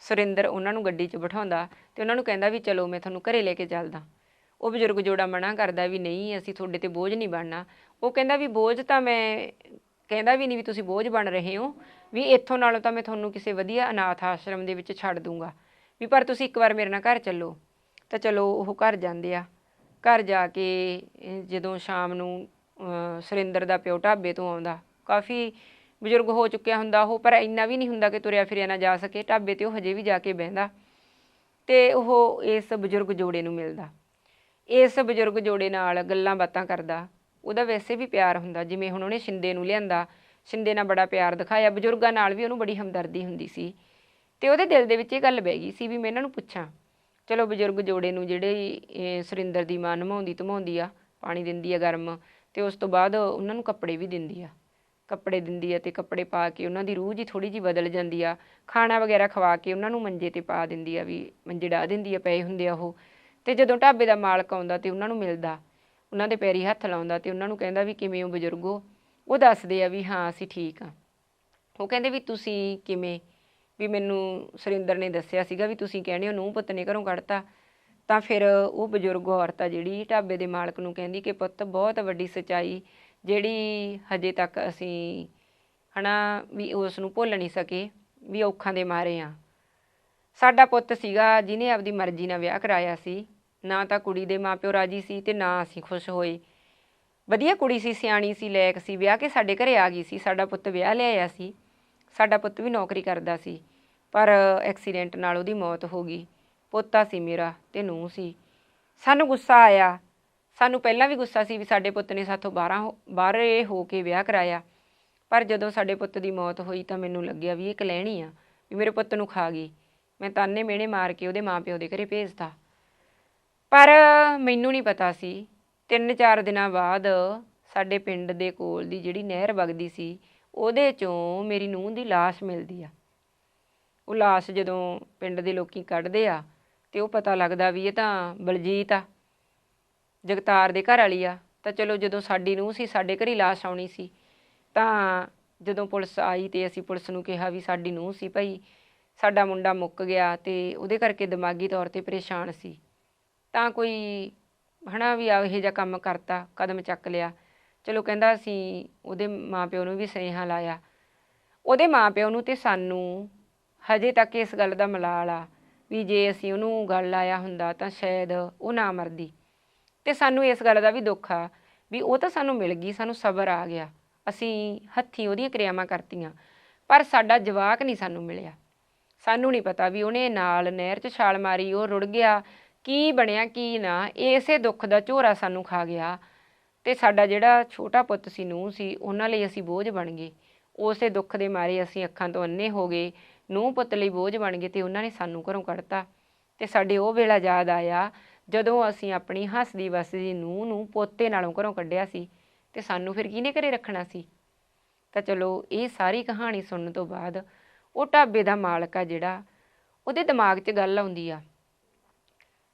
ਸੁਰਿੰਦਰ ਉਹਨਾਂ ਨੂੰ ਗੱਡੀ 'ਚ ਬਿਠਾਉਂਦਾ ਤੇ ਉਹਨਾਂ ਨੂੰ ਕਹਿੰਦਾ ਵੀ ਚਲੋ ਮੈਂ ਤੁਹਾਨੂੰ ਘਰੇ ਲੈ ਕੇ ਚੱਲਦਾ। ਉਹ ਬਜ਼ੁਰਗ ਜੋੜਾ ਮਨਾ ਕਰਦਾ ਵੀ ਨਹੀਂ, ਅਸੀਂ ਤੁਹਾਡੇ ਤੇ ਬੋਝ ਨਹੀਂ ਬਣਨਾ। ਉਹ ਕਹਿੰਦਾ ਵੀ ਬੋਝ ਤਾਂ ਮੈਂ, ਕਹਿੰਦਾ ਵੀ ਨਹੀਂ ਵੀ ਤੁਸੀਂ ਬੋਝ ਬਣ ਰਹੇ ਹੋ, ਵੀ ਇੱਥੋਂ ਨਾਲੋਂ ਤਾਂ ਮੈਂ ਤੁਹਾਨੂੰ ਕਿਸੇ ਵਧੀਆ ਅਨਾਥ ਆਸ਼ਰਮ ਦੇ ਵਿੱਚ ਛੱਡ ਦੂੰਗਾ। ਵੀ ਪਰ ਤੁਸੀਂ ਇੱਕ ਵਾਰ ਮੇਰੇ ਨਾਲ ਘਰ ਚੱਲੋ। ਤਾਂ ਚਲੋ ਉਹ ਘਰ ਜਾਂਦੇ ਆ। ਘਰ ਜਾ ਕੇ ਜਦੋਂ ਸ਼ਾਮ ਨੂੰ ਸੁਰਿੰਦਰ ਦਾ ਪਿਓ ਢਾਬੇ ਤੋਂ ਆਉਂਦਾ। ਕਾਫੀ ਬਜ਼ੁਰਗ ਹੋ ਚੁੱਕਿਆ ਹੁੰਦਾ ਉਹ, ਪਰ ਇੰਨਾ ਵੀ ਨਹੀਂ ਹੁੰਦਾ ਕਿ ਤੁਰਿਆ ਫਿਰਿਆ ਨਾ ਜਾ ਸਕੇ। ਢਾਬੇ ਤੇ ਉਹ ਹਜੇ ਵੀ ਜਾ ਕੇ ਬਹਿੰਦਾ ਤੇ ਉਹ ਇਸ ਬਜ਼ੁਰਗ ਜੋੜੇ ਨੂੰ ਮਿਲਦਾ। ਇਸ ਬਜ਼ੁਰਗ ਜੋੜੇ ਨਾਲ ਗੱਲਾਂ ਬਾਤਾਂ ਕਰਦਾ। ਉਹਦਾ ਵੈਸੇ ਵੀ ਪਿਆਰ ਹੁੰਦਾ, ਜਿਵੇਂ ਹੁਣ ਉਹਨੇ ਸ਼ਿੰਦੇ ਨੂੰ ਲਿਆਂਦਾ। ਸ਼ਿੰਦੇ ਨਾਲ ਬੜਾ ਪਿਆਰ ਦਿਖਾਇਆ। ਬਜ਼ੁਰਗਾਂ ਨਾਲ ਵੀ ਉਹਨੂੰ ਬੜੀ ਹਮਦਰਦੀ ਹੁੰਦੀ ਸੀ। ਤੇ ਉਹਦੇ ਦਿਲ ਦੇ ਵਿੱਚ ਇਹ ਗੱਲ ਬਹਿ ਗਈ ਸੀ ਵੀ ਮੈਂ ਇਹਨਾਂ ਨੂੰ ਪੁੱਛਾਂ, ਚਲੋ ਬਜ਼ੁਰਗ ਜੋੜੇ ਨੂੰ ਜਿਹੜੇ ਸੁਰਿੰਦਰ ਦੀ ਮਾਂ ਨਮਾਉਂਦੀ ਧਮਾਉਂਦੀ ਆ, ਪਾਣੀ ਦਿੰਦੀ ਆ ਗਰਮ, ਤੇ ਉਸ ਤੋਂ ਬਾਅਦ ਉਹਨਾਂ ਨੂੰ ਕੱਪੜੇ ਵੀ ਦਿੰਦੀ ਆ। ਕੱਪੜੇ ਦਿੰਦੀ ਆ ਤੇ ਕੱਪੜੇ ਪਾ ਕੇ ਉਹਨਾਂ ਦੀ ਰੂਹ ਜੀ ਥੋੜੀ ਜੀ ਬਦਲ ਜਾਂਦੀ ਆ। ਖਾਣਾ ਵਗੈਰਾ ਖਵਾ ਕੇ ਉਹਨਾਂ ਨੂੰ ਮੰਜੇ ਤੇ ਪਾ ਦਿੰਦੀ ਆ ਵੀ ਮੰਜੇ ਢਾ ਦਿੰਦੀ ਆ ਪਏ ਹੁੰਦੇ ਆ ਉਹ। ਤੇ ਜਦੋਂ ਢਾਬੇ ਦਾ ਮਾਲਕ ਆਉਂਦਾ ਤੇ ਉਹਨਾਂ ਨੂੰ ਮਿਲਦਾ। ਉਹਨਾਂ ਦੇ ਪੈਰੀ ਹੱਥ ਲਾਉਂਦਾ ਤੇ ਉਹਨਾਂ ਨੂੰ ਕਹਿੰਦਾ ਵੀ ਕਿਵੇਂ ਹੋ ਬਜ਼ੁਰਗੋ? ਉਹ ਦੱਸਦੇ ਆ ਵੀ ਹਾਂ, ਅਸੀਂ ਠੀਕ ਆ। ਉਹ ਕਹਿੰਦੇ ਵੀ ਤੁਸੀਂ ਕਿਵੇਂ? ਵੀ ਮੈਨੂੰ ਸੁਰਿੰਦਰ ਨੇ ਦੱਸਿਆ ਸੀਗਾ ਵੀ ਤੁਸੀਂ ਕਹਿੰਦੇ ਹੋ ਨੂੰ ਪੁੱਤ ਨੇ ਘਰੋਂ ਕੱਢਤਾ। ਤਾਂ ਫਿਰ ਉਹ ਬਜ਼ੁਰਗ ਔਰਤ ਆ ਜਿਹੜੀ ਢਾਬੇ ਦੇ ਮਾਲਕ ਨੂੰ ਕਹਿੰਦੀ ਕਿ ਪੁੱਤ ਬਹੁਤ ਵੱਡੀ ਸਚਾਈ ਜਿਹੜੀ ਹਜੇ ਤੱਕ ਅਸੀਂ ਹਨਾ ਵੀ ਉਸ ਨੂੰ ਭੁੱਲ ਨਹੀਂ ਸਕੇ, ਵੀ ਔਖਾਂ ਦੇ ਮਾਰੇ ਆ। ਸਾਡਾ ਪੁੱਤ ਸੀਗਾ, ਜਿਹਨੇ ਆਪਦੀ ਮਰਜ਼ੀ ਨਾਲ ਵਿਆਹ ਕਰਾਇਆ ਸੀ। ਨਾ ਤਾਂ ਕੁੜੀ ਦੇ ਮਾਪਿਓ ਰਾਜੀ ਸੀ ਤੇ ਨਾ ਅਸੀਂ ਖੁਸ਼ ਹੋਏ। ਵਧੀਆ ਕੁੜੀ ਸੀ, ਸਿਆਣੀ ਸੀ, ਲਾਇਕ ਸੀ। ਵਿਆਹ ਕੇ ਸਾਡੇ ਘਰੇ ਆ ਗਈ ਸੀ, ਸਾਡਾ ਪੁੱਤ ਵਿਆਹ ਲਿਆਇਆ ਸੀ। ਸਾਡਾ ਪੁੱਤ ਵੀ ਨੌਕਰੀ ਕਰਦਾ ਸੀ, ਪਰ ਐਕਸੀਡੈਂਟ ਨਾਲ ਉਹਦੀ ਮੌਤ ਹੋ ਗਈ। ਪੋਤਾ ਸੀ ਮੇਰਾ ਤੇ ਨੂੰਹ ਸੀ। ਸਾਨੂੰ ਗੁੱਸਾ ਆਇਆ ਸਾਨੂੰ ਪਹਿਲਾਂ ਵੀ ਗੁੱਸਾ ਸੀ ਵੀ ਸਾਡੇ ਪੁੱਤ ਨੇ ਸਾਥੋਂ ਬਾਹਰਾਂ ਹੋ- ਬਾਹਰੇ ਹੋ ਕੇ ਵਿਆਹ ਕਰਾਇਆ। ਪਰ ਜਦੋਂ ਸਾਡੇ ਪੁੱਤ ਦੀ ਮੌਤ ਹੋਈ ਤਾਂ ਮੈਨੂੰ ਲੱਗਿਆ ਵੀ ਇਹ ਕਲੈਣੀ ਆ, ਵੀ ਮੇਰੇ ਪੁੱਤ ਨੂੰ ਖਾ ਗਈ। ਮੈਂ ਤਾਨੇ ਮਿਹਣੇ ਮਾਰ ਕੇ ਉਹਦੇ ਮਾਪਿਓ ਦੇ ਘਰੇ ਭੇਜਤਾ। ਪਰ ਮੈਨੂੰ ਨਹੀਂ ਪਤਾ ਸੀ, ਤਿੰਨ ਚਾਰ ਦਿਨਾਂ ਬਾਅਦ ਸਾਡੇ ਪਿੰਡ ਦੇ ਕੋਲ ਦੀ ਜਿਹੜੀ ਨਹਿਰ ਵਗਦੀ ਸੀ, ਉਹਦੇ ਚੋਂ ਮੇਰੀ ਨੂੰਹ ਦੀ ਲਾਸ਼ ਮਿਲਦੀ ਆ। ਉਹ ਲਾਸ਼ ਜਦੋਂ ਪਿੰਡ ਦੇ ਲੋਕੀ ਕੱਢਦੇ ਆ, ਤੇ ਉਹ ਪਤਾ ਲੱਗਦਾ ਵੀ ਇਹ ਤਾਂ ਬਲਜੀਤ ਆ। ਜਗਤਾਰ ਦੇ ਘਰ ਵਾਲੀ ਆ, ਤਾਂ ਚਲੋ ਜਦੋਂ ਸਾਡੀ ਨੂੰਹ ਸੀ, ਸਾਡੇ ਘਰ ਹੀ ਲਾਸ਼ ਆਉਣੀ ਸੀ, ਤਾਂ ਜਦੋਂ ਪੁਲਿਸ ਆਈ ਤੇ ਅਸੀਂ ਪੁਲਿਸ ਨੂੰ ਕਿਹਾ ਵੀ ਸਾਡੀ ਨੂੰਹ ਸੀ ਭਾਈ, ਸਾਡਾ ਮੁੰਡਾ ਮੁੱਕ ਗਿਆ ਤੇ ਉਹਦੇ ਕਰਕੇ ਦਿਮਾਗੀ ਤੌਰ ਤੇ ਪਰੇਸ਼ਾਨ ਸੀ। ਤਾਂ ਕੋਈ ਹਨਾ ਵੀ ਆ ਇਹੋ ਜਿਹਾ ਕੰਮ ਕਰਤਾ, ਕਦਮ ਚੱਕ ਲਿਆ। ਚਲੋ ਕਹਿੰਦਾ ਅਸੀਂ ਉਹਦੇ ਮਾਪਿਓ ਨੂੰ ਵੀ ਸੁਨੇਹਾ ਲਾਇਆ। ਉਹਦੇ ਮਾਪਿਓ ਨੂੰ ਤੇ ਸਾਨੂੰ ਹਜੇ ਤੱਕ ਇਸ ਗੱਲ ਦਾ ਮਲਾਲ ਆ ਵੀ ਜੇ ਅਸੀਂ ਉਹਨੂੰ ਗੱਲ ਲਾਇਆ ਹੁੰਦਾ ਤਾਂ ਸ਼ਾਇਦ ਉਹ ਨਾ ਮਰਦੀ। ਤੇ ਸਾਨੂੰ ਇਸ ਗੱਲ ਦਾ ਵੀ ਦੁੱਖ ਆ ਵੀ ਉਹ ਤਾਂ ਸਾਨੂੰ ਮਿਲ ਗਈ, ਸਾਨੂੰ ਸਬਰ ਆ ਗਿਆ। ਅਸੀਂ ਹੱਥੀਂ ਉਹਦੀਆਂ ਕਿਰਿਆਵਾਂ ਕਰਤੀਆਂ, ਪਰ ਸਾਡਾ ਜਵਾਕ ਨਹੀਂ ਸਾਨੂੰ ਮਿਲਿਆ। ਸਾਨੂੰ ਨਹੀਂ ਪਤਾ ਵੀ ਉਹਨੇ ਨਾਲ ਨਹਿਰ 'ਚ ਛਾਲ ਮਾਰੀ, ਉਹ ਰੁੜ ਗਿਆ, ਕੀ ਬਣਿਆ, ਕੀ ਨਾ, ਇਸੇ ਦੁੱਖ ਦਾ ਝੋਰਾ ਸਾਨੂੰ ਖਾ ਗਿਆ। ਤੇ ਸਾਡਾ ਜਿਹੜਾ ਛੋਟਾ ਪੁੱਤ ਸੀ, ਨੂੰਹ ਸੀ, ਉਹਨਾਂ ਲਈ ਅਸੀਂ ਬੋਝ ਬਣ ਗਏ। ਉਸੇ ਦੁੱਖ ਦੇ ਮਾਰੇ ਅਸੀਂ ਅੱਖਾਂ ਤੋਂ ਅੰਨੇ ਹੋ ਗਏ, ਨੂੰਹ ਪੁੱਤ ਲਈ ਬੋਝ ਬਣ ਗਏ ਤੇ ਉਹਨਾਂ ਨੇ ਸਾਨੂੰ ਘਰੋਂ ਕੱਢਤਾ। ਤੇ ਸਾਡੇ ਉਹ ਵੇਲਾ ਯਾਦ ਆਇਆ ਜਦੋਂ ਅਸੀਂ ਆਪਣੀ ਹੱਸਦੀ ਵਸਦੀ ਨੂੰਹ ਨੂੰ ਪੋਤੇ ਨਾਲੋਂ ਘਰੋਂ ਕੱਢਿਆ ਸੀ ਤੇ ਸਾਨੂੰ ਫਿਰ ਕਿਹਨੇ ਘਰੇ ਰੱਖਣਾ ਸੀ? ਤਾਂ ਚਲੋ, ਇਹ ਸਾਰੀ ਕਹਾਣੀ ਸੁਣਨ ਤੋਂ ਬਾਅਦ ਉਹ ਢਾਬੇ ਦਾ ਮਾਲਕ ਆ ਜਿਹੜਾ, ਉਹਦੇ ਦਿਮਾਗ 'ਚ ਗੱਲ ਆਉਂਦੀ ਆ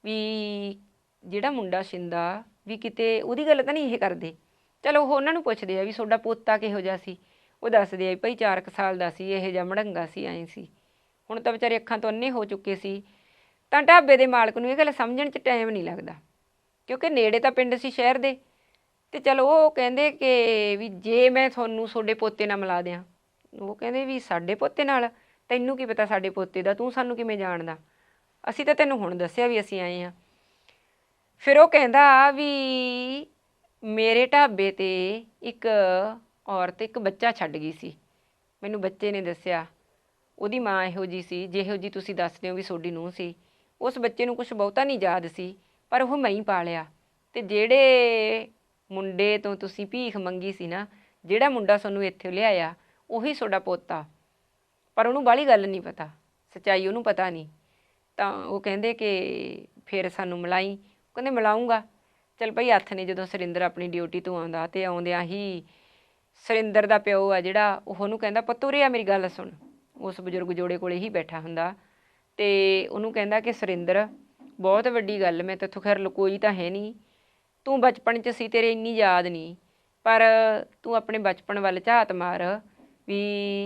ਵੀ ਜਿਹੜਾ ਮੁੰਡਾ ਸ਼ਿੰਦਾ ਵੀ ਕਿਤੇ ਉਹਦੀ ਗੱਲ ਤਾਂ ਨਹੀਂ ਇਹ ਕਰਦੇ। ਚਲੋ, ਉਹ ਉਹਨਾਂ ਨੂੰ ਪੁੱਛਦੇ ਆ ਵੀ ਤੁਹਾਡਾ ਪੋਤਾ ਕਿਹੋ ਜਿਹਾ ਸੀ? ਉਹ ਦੱਸਦੇ ਆ ਵੀ ਭਾਈ 4 ਸਾਲ ਦਾ ਸੀ, ਇਹ ਜਿਹਾ ਮੜੰਗਾ ਸੀ, ਐਂ ਸੀ। ਹੁਣ ਤਾਂ ਵਿਚਾਰੇ ਅੱਖਾਂ ਤੋਂ ਅੰਨੇ ਹੋ ਚੁੱਕੇ ਸੀ। ਤਾਂ ਢਾਬੇ ਦੇ ਮਾਲਕ ਨੂੰ ਇਹ ਗੱਲ ਸਮਝਣ 'ਚ ਟਾਈਮ ਨਹੀਂ ਲੱਗਦਾ। ਕਿਉਂਕਿ ਨੇੜੇ ਤਾਂ ਪਿੰਡ ਸੀ ਸ਼ਹਿਰ ਦੇ। ਤੇ ਚਲੋ ਉਹ ਕਹਿੰਦੇ ਕਿ ਵੀ ਜੇ ਮੈਂ ਤੁਹਾਨੂੰ ਤੁਹਾਡੇ ਪੋਤੇ ਨਾਲ ਮਿਲਾ ਦਿਆਂ, ਉਹ ਕਹਿੰਦੇ ਵੀ ਸਾਡੇ ਪੋਤੇ ਨਾਲ? ਤੈਨੂੰ ਕੀ ਪਤਾ ਸਾਡੇ ਪੋਤੇ ਦਾ? ਤੂੰ ਸਾਨੂੰ ਕਿਵੇਂ ਜਾਣਦਾ? ਅਸੀਂ ਤਾਂ ਤੈਨੂੰ ਹੁਣ ਦੱਸਿਆ ਵੀ ਅਸੀਂ ਆਏ ਆ ਫਿਰ ਉਹ ਕਹਿੰਦਾ ਵੀ ਮੇਰੇ ਢਾਬੇ ਤੇ ਇੱਕ ਔਰਤ, ਇੱਕ ਬੱਚਾ ਛੱਡ ਗਈ ਸੀ। ਮੈਨੂੰ ਬੱਚੇ ਨੇ ਦੱਸਿਆ, ਉਹਦੀ ਮਾਂ ਇਹੋ ਜੀ ਸੀ, ਜਿਹੋ ਜੀ ਤੁਸੀਂ ਦੱਸਦੇ ਹੋ ਵੀ ਤੁਹਾਡੀ ਨੂੰਹ ਸੀ। ਉਸ ਬੱਚੇ ਨੂੰ ਕੁਝ ਬਹੁਤਾ ਨਹੀਂ ਯਾਦ ਸੀ, ਪਰ ਉਹ ਮੈਂ ਹੀ ਪਾਲਿਆ। ਤੇ ਜਿਹੜੇ ਮੁੰਡੇ ਤੋਂ ਤੁਸੀਂ ਭੀਖ ਮੰਗੀ ਸੀ ਨਾ, ਜਿਹੜਾ ਮੁੰਡਾ ਤੁਹਾਨੂੰ ਇੱਥੇ ਲਿਆਇਆ, ਉਹੀ ਤੁਹਾਡਾ ਪੋਤਾ। ਪਰ ਉਹਨੂੰ ਬਾਹਲੀ ਗੱਲ ਨਹੀਂ ਪਤਾ, ਸੱਚਾਈ ਉਹਨੂੰ ਪਤਾ ਨਹੀਂ। ਤਾਂ ਉਹ ਕਹਿੰਦੇ ਕਿ ਫਿਰ ਸਾਨੂੰ ਮਿਲਾਈ। ਕਹਿੰਦੇ ਮਿਲਾਉਂਗਾ ਚਲ ਭਈ ਹੱਥ ਨੇ ਜਦੋਂ ਸੁਰਿੰਦਰ ਆਪਣੀ ਡਿਊਟੀ ਤੋਂ ਆਉਂਦਾ ਤੇ ਆਉਂਦਿਆਂ ਹੀ ਸੁਰਿੰਦਰ ਦਾ ਪਿਓ ਆ ਜਿਹੜਾ ਉਹਨੂੰ ਕਹਿੰਦਾ ਪੁੱਤ ਉਰੇ ਆ ਮੇਰੀ ਗੱਲ ਸੁਣ। ਉਸ ਬਜ਼ੁਰਗ ਜੋੜੇ ਕੋਲੇ ਹੀ ਬੈਠਾ ਹੁੰਦਾ। ਤੇ ਉਹਨੂੰ ਕਹਿੰਦਾ ਕਿ ਸੁਰਿੰਦਰ, ਬਹੁਤ ਵੱਡੀ ਗੱਲ, ਮੈਂ ਤੇਥੋਂ ਖੈਰ ਲੁਕੋਈ ਤਾਂ ਹੈ ਨਹੀਂ। ਤੂੰ ਬਚਪਨ 'ਚ ਸੀ, ਤੇਰੇ ਇੰਨੀ ਯਾਦ ਨਹੀਂ। ਪਰ ਤੂੰ ਆਪਣੇ ਬਚਪਨ ਵੱਲ ਝਾਤ ਮਾਰ, ਵੀ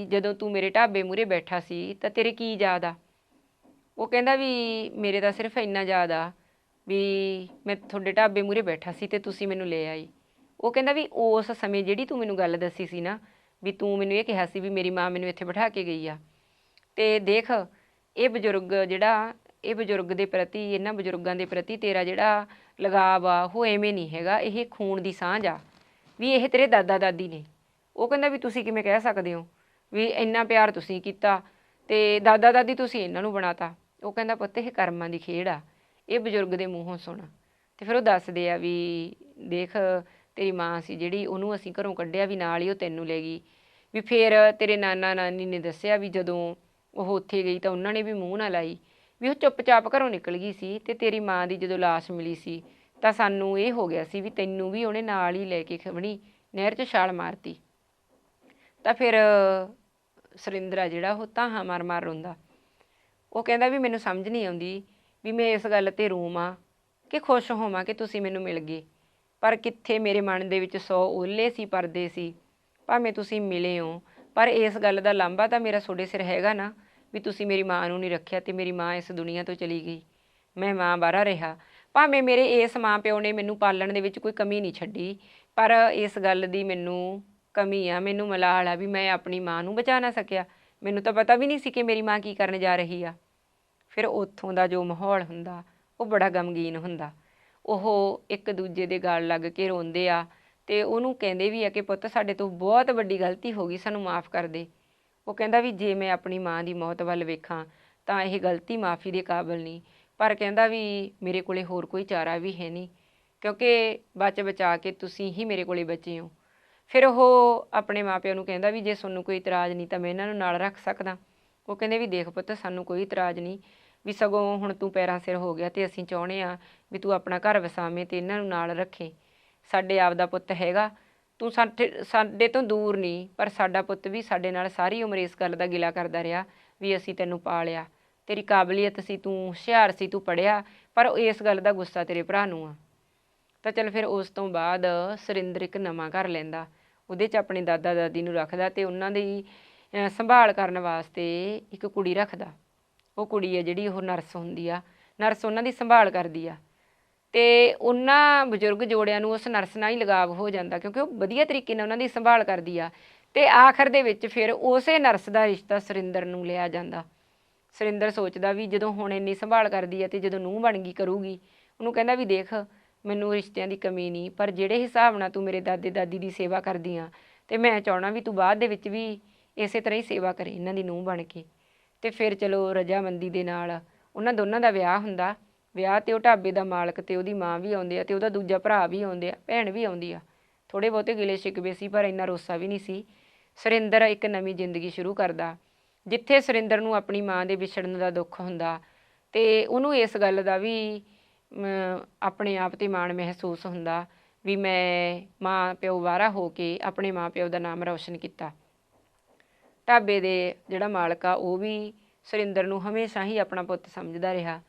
ਜਦੋਂ ਤੂੰ ਮੇਰੇ ਢਾਬੇ ਮੂਰੇ ਬੈਠਾ ਸੀ, ਤਾਂ ਤੇਰੇ ਕੀ ਯਾਦ ਆ? ਉਹ ਕਹਿੰਦਾ ਵੀ ਮੇਰੇ ਤਾਂ ਸਿਰਫ ਇੰਨਾ ਯਾਦ ਆ, ਵੀ ਮੈਂ ਤੁਹਾਡੇ ਢਾਬੇ ਮੂਰੇ ਬੈਠਾ ਸੀ ਤੇ ਤੁਸੀਂ ਮੈਨੂੰ ਲੈ ਆਈ ਉਹ ਕਹਿੰਦਾ ਵੀ ਉਸ ਸਮੇਂ ਜਿਹੜੀ ਤੂੰ ਮੈਨੂੰ ਗੱਲ ਦੱਸੀ ਸੀ ਨਾ, ਵੀ ਤੂੰ ਮੈਨੂੰ ਇਹ ਕਿਹਾ ਸੀ ਵੀ ਮੇਰੀ ਮਾਂ ਮੈਨੂੰ ਇੱਥੇ ਬਿਠਾ ਕੇ ਗਈ ਆ। ਤੇ ਦੇਖ ਇਹ ਬਜ਼ੁਰਗ ਜਿਹੜਾ, ਇਹ ਬਜ਼ੁਰਗ ਦੇ ਪ੍ਰਤੀ, ਇਹਨਾਂ ਬਜ਼ੁਰਗਾਂ ਦੇ ਪ੍ਰਤੀ ਤੇਰਾ ਜਿਹੜਾ ਲਗਾਵ ਆ, ਉਹ ਐਵੇਂ ਨਹੀਂ ਹੈਗਾ, ਇਹ ਖੂਨ ਦੀ ਸਾਂਝ ਆ। ਵੀ ਇਹ ਤੇਰੇ ਦਾਦਾ ਦਾਦੀ ਨੇ। ਉਹ ਕਹਿੰਦਾ ਵੀ ਤੁਸੀਂ ਕਿਵੇਂ ਕਹਿ ਸਕਦੇ ਹੋ? ਵੀ ਇੰਨਾ ਪਿਆਰ ਤੁਸੀਂ ਕੀਤਾ ਤੇ ਦਾਦਾ ਦਾਦੀ ਤੁਸੀਂ ਇਹਨਾਂ ਨੂੰ ਬਣਾਤਾ। ਉਹ ਕਹਿੰਦਾ, ਪੁੱਤ, ਇਹ ਕਰਮਾਂ ਦੀ ਖੇਡ ਆ। ਇਹ ਬਜ਼ੁਰਗ ਦੇ ਮੂੰਹੋਂ ਸੁਣ। ਤੇ ਫਿਰ ਉਹ ਦੱਸਦੇ ਆ ਵੀ, ਦੇਖ, ਤੇਰੀ ਮਾਂ ਸੀ ਜਿਹੜੀ, ਉਹਨੂੰ ਅਸੀਂ ਘਰੋਂ ਕੱਢਿਆ ਵੀ ਨਾਲ ਹੀ ਉਹ ਤੈਨੂੰ ਲੈ ਗਈ। ਵੀ ਫਿਰ ਤੇਰੇ ਨਾਨਾ ਨਾਨੀ ਨੇ ਦੱਸਿਆ ਵੀ ਜਦੋਂ ਉਹ ਉੱਥੇ ਗਈ ਤਾਂ ਉਹਨਾਂ ਨੇ ਵੀ ਮੂੰਹ ਨਾ ਲਾਈ, ਵੀ ਉਹ ਚੁੱਪਚਾਪ ਘਰੋਂ ਨਿਕਲ ਗਈ ਸੀ ਤੇ ਤੇਰੀ ਮਾਂ ਦੀ ਜਦੋਂ ਲਾਸ਼ ਮਿਲੀ ਸੀ, ਤਾਂ ਸਾਨੂੰ ਇਹ ਹੋ ਗਿਆ ਸੀ ਵੀ ਤੈਨੂੰ ਵੀ ਉਹਨੇ ਨਾਲ ਹੀ ਲੈ ਕੇ ਖਵਣੀ, ਨਹਿਰ 'ਚ ਛਾਲ ਮਾਰਤੀ। ਤਾਂ ਫਿਰ ਸੁਰਿੰਦਰਾ ਜਿਹੜਾ ਉਹ ਤਾਹਾਂ ਮਾਰ ਮਾਰ ਰੋਂਦਾ। ਉਹ ਕਹਿੰਦਾ ਵੀ ਮੈਨੂੰ ਸਮਝ ਨਹੀਂ ਆਉਂਦੀ ਵੀ ਮੈਂ ਇਸ ਗੱਲ ਤੇ ਰੋਵਾਂ ਕਿ ਖੁਸ਼ ਹੋਵਾਂ ਕਿ ਤੁਸੀਂ ਮੈਨੂੰ ਮਿਲ ਗਏ। ਪਰ ਕਿੱਥੇ ਮੇਰੇ ਮਨ ਦੇ ਵਿੱਚ ਸੌ ਓਲੇ ਸੀ, ਪਰਦੇ ਸੀ, ਭਾਵੇਂ ਤੁਸੀਂ ਮਿਲੇ ਹੋ, ਪਰ ਇਸ ਗੱਲ ਦਾ ਲਾਂਭਾ ਤਾਂ ਮੇਰਾ ਤੁਹਾਡੇ ਸਿਰ ਹੈਗਾ ਨਾ। ਵੀ ਤੁਸੀਂ ਮੇਰੀ ਮਾਂ ਨੂੰ ਨਹੀਂ ਰੱਖਿਆ ਤੇ ਮੇਰੀ ਮਾਂ ਇਸ ਦੁਨੀਆ ਤੋਂ ਚਲੀ ਗਈ। ਮੈਂ ਮਾਂ ਬਾਹਰ ਰਿਹਾ। ਭਾਵੇਂ ਮੇਰੇ ਇਸ ਮਾਂ ਪਿਓ ਨੇ ਮੈਨੂੰ ਪਾਲਣ ਦੇ ਵਿੱਚ ਕੋਈ ਕਮੀ ਨਹੀਂ ਛੱਡੀ, ਪਰ ਇਸ ਗੱਲ ਦੀ ਮੈਨੂੰ ਕਮੀ ਆ, ਮੈਨੂੰ ਮਲਾਲ ਆ ਵੀ ਮੈਂ ਆਪਣੀ ਮਾਂ ਨੂੰ ਬਚਾ ਨਾ ਸਕਿਆ। ਮੈਨੂੰ ਤਾਂ ਪਤਾ ਵੀ ਨਹੀਂ ਸੀ ਕਿ ਮੇਰੀ ਮਾਂ ਕੀ ਕਰਨ ਜਾ ਰਹੀ ਆ। ਫਿਰ ਉੱਥੋਂ ਦਾ ਜੋ ਮਾਹੌਲ ਹੁੰਦਾ, ਉਹ ਬੜਾ ਗਮਗੀਨ ਹੁੰਦਾ। ਉਹ ਇੱਕ ਦੂਜੇ ਦੇ ਗਲ ਲੱਗ ਕੇ ਰੋਂਦੇ ਆ ਤੇ ਉਹਨੂੰ ਕਹਿੰਦੇ ਵੀ ਆ ਕਿ ਪੁੱਤ ਸਾਡੇ ਤੋਂ ਬਹੁਤ ਵੱਡੀ ਗਲਤੀ ਹੋ ਗਈ, ਸਾਨੂੰ ਮਾਫ ਕਰ ਦੇ। ਉਹ ਕਹਿੰਦਾ ਵੀ ਜੇ ਮੈਂ ਆਪਣੀ ਮਾਂ ਦੀ ਮੌਤ ਵੱਲ ਵੇਖਾਂ, ਤਾਂ ਇਹ ਗਲਤੀ ਮਾਫੀ ਦੇ ਕਾਬਿਲ ਨਹੀਂ। ਪਰ ਕਹਿੰਦਾ ਵੀ ਮੇਰੇ ਕੋਲੇ ਹੋਰ ਕੋਈ ਚਾਰਾ ਵੀ ਹੈ ਨਹੀਂ, ਕਿਉਂਕਿ ਬਚ ਬਚਾ ਕੇ ਤੁਸੀਂ ਹੀ ਮੇਰੇ ਕੋਲੇ ਬਚੇ ਹੋ। ਫਿਰ ਉਹ ਆਪਣੇ ਮਾਪਿਆਂ ਨੂੰ ਕਹਿੰਦਾ ਵੀ ਜੇ ਤੁਹਾਨੂੰ ਕੋਈ ਇਤਰਾਜ਼ ਨਹੀਂ ਤਾਂ ਮੈਂ ਇਹਨਾਂ ਨੂੰ ਨਾਲ ਰੱਖ ਸਕਦਾ। ਉਹ ਕਹਿੰਦੇ ਵੀ ਦੇਖ ਪੁੱਤ, ਸਾਨੂੰ ਕੋਈ ਇਤਰਾਜ਼ ਨਹੀਂ, ਵੀ ਸਗੋਂ ਹੁਣ ਤੂੰ ਪੈਰਾਂ ਸਿਰ ਹੋ ਗਿਆ ਤੇ ਅਸੀਂ ਚਾਹੁੰਦੇ ਆ ਵੀ ਤੂੰ ਆਪਣਾ ਘਰ ਵਸਾਵੇਂ ਤੇ ਇਹਨਾਂ ਨੂੰ ਨਾਲ ਰੱਖੇ। ਸਾਡੇ ਆਪ ਦਾ ਪੁੱਤ ਹੈਗਾ ਤੂੰ ਸਾਡੇ ਸਾਡੇ ਤੋਂ ਦੂਰ ਨਹੀਂ, ਪਰ ਸਾਡਾ ਪੁੱਤ ਵੀ ਸਾਡੇ ਨਾਲ ਸਾਰੀ ਉਮਰ ਇਸ ਗੱਲ ਦਾ ਗਿਲਾ ਕਰਦਾ ਰਿਹਾ ਵੀ ਅਸੀਂ ਤੈਨੂੰ ਪਾਲਿਆ। ਤੇਰੀ ਕਾਬਲੀਅਤ ਸੀ, ਤੂੰ ਹੁਸ਼ਿਆਰ ਸੀ, ਤੂੰ ਪੜਿਆ ਪਰ ਇਸ ਗੱਲ ਦਾ ਗੁੱਸਾ ਤੇਰੇ ਭਰਾ ਨੂੰ ਆ। ਤਾਂ ਚਲ ਫਿਰ ਉਸ ਤੋਂ ਬਾਅਦ ਸੁਰਿੰਦਰ ਇੱਕ ਨਵਾਂ ਘਰ ਲੈਂਦਾ। ਉਹਦੇ 'ਚ ਆਪਣੇ ਦਾਦਾ ਦਾਦੀ ਨੂੰ ਰੱਖਦਾ ਤੇ ਉਹਨਾਂ ਦੀ ਸੰਭਾਲ ਕਰਨ ਵਾਸਤੇ ਇੱਕ ਕੁੜੀ ਰੱਖਦਾ। ਉਹ ਕੁੜੀ ਹੈ ਜਿਹੜੀ ਉਹ ਨਰਸ ਹੁੰਦੀ ਆ। ਨਰਸ ਉਹਨਾਂ ਦੀ ਸੰਭਾਲ ਕਰਦੀ ਆ। ਤੇ ਉਹਨਾਂ ਬਜ਼ੁਰਗ ਜੋੜਿਆਂ ਨੂੰ ਉਸ ਨਰਸ ਨਾਲ ਹੀ ਲਗਾਵ ਹੋ ਜਾਂਦਾ, ਕਿਉਂਕਿ ਉਹ ਵਧੀਆ ਤਰੀਕੇ ਨਾਲ ਉਹਨਾਂ ਦੀ ਸੰਭਾਲ ਕਰਦੀ ਆ। ਤੇ ਆਖਰ ਦੇ ਵਿੱਚ ਫਿਰ ਉਸੇ ਨਰਸ ਦਾ ਰਿਸ਼ਤਾ ਸੁਰਿੰਦਰ ਨੂੰ ਲਿਆ ਜਾਂਦਾ। ਸੁਰਿੰਦਰ ਸੋਚਦਾ ਵੀ ਜਦੋਂ ਹੁਣ ਇੰਨੀ ਸੰਭਾਲ ਕਰਦੀ ਆ ਤੇ ਜਦੋਂ ਨੂੰਹ ਬਣ ਗਈ ਕਰੂਗੀ, ਉਹਨੂੰ ਕਹਿੰਦਾ ਵੀ ਦੇਖ, ਮੈਨੂੰ ਰਿਸ਼ਤਿਆਂ ਦੀ ਕਮੀ ਨਹੀਂ, ਪਰ ਜਿਹੜੇ ਹਿਸਾਬ ਨਾਲ ਤੂੰ ਮੇਰੇ ਦਾਦੇ ਦਾਦੀ ਦੀ ਸੇਵਾ ਕਰਦੀ ਆ, ਤੇ ਮੈਂ ਚਾਹਣਾ ਵੀ ਤੂੰ ਬਾਅਦ ਦੇ ਵਿੱਚ ਵੀ ਇਸੇ ਤਰ੍ਹਾਂ ਹੀ ਸੇਵਾ ਕਰੇ, ਇਹਨਾਂ ਦੀ ਨੂੰਹ ਬਣ ਕੇ। ਤੇ ਫਿਰ ਚਲੋ ਰਜਾਮੰਦੀ ਦੇ ਨਾਲ ਉਹਨਾਂ ਦੋਨਾਂ ਦਾ ਵਿਆਹ ਹੁੰਦਾ। ਵਿਆਹ ਤੇ ਉਹ ਢਾਬੇ ਦਾ ਮਾਲਕ ਤੇ ਉਹਦੀ ਮਾਂ ਵੀ ਆਉਂਦੇ ਆ ਤੇ ਉਹਦਾ ਦੂਜਾ ਭਰਾ ਵੀ ਆਉਂਦੇ ਆ, ਭੈਣ ਵੀ ਆਉਂਦੀ ਆ। ਥੋੜੇ ਬਹੁਤੇ ਗਿਲੇ ਸ਼ਿਕਵੇ ਸੀ ਪਰ ਇੰਨਾ ਰੋਸਾ ਵੀ ਨਹੀਂ ਸੀ। ਸੁਰਿੰਦਰ ਇੱਕ ਨਵੀਂ ਜ਼ਿੰਦਗੀ ਸ਼ੁਰੂ ਕਰਦਾ। ਜਿੱਥੇ ਸੁਰਿੰਦਰ ਨੂੰ ਆਪਣੀ ਮਾਂ ਦੇ ਵਿਛੜਨ ਦਾ ਦੁੱਖ ਹੁੰਦਾ ਤੇ ਉਹਨੂੰ ਇਸ ਗੱਲ ਦਾ ਵੀ ਆਪਣੇ ਆਪ ਤੇ ਮਾਣ ਮਹਿਸੂਸ ਹੁੰਦਾ ਵੀ ਮੈਂ ਮਾਂ ਪਿਓ ਵਾਰਾ ਹੋ ਕੇ ਆਪਣੇ ਮਾਂ ਪਿਓ ਦਾ ਨਾਮ ਰੌਸ਼ਨ ਕੀਤਾ। ਢਾਬੇ ਦੇ ਜਿਹੜਾ ਮਾਲਕ ਆ ਉਹ ਵੀ ਸੁਰਿੰਦਰ ਨੂੰ ਹਮੇਸ਼ਾ ਹੀ ਆਪਣਾ ਪੁੱਤ ਸਮਝਦਾ ਰਿਹਾ।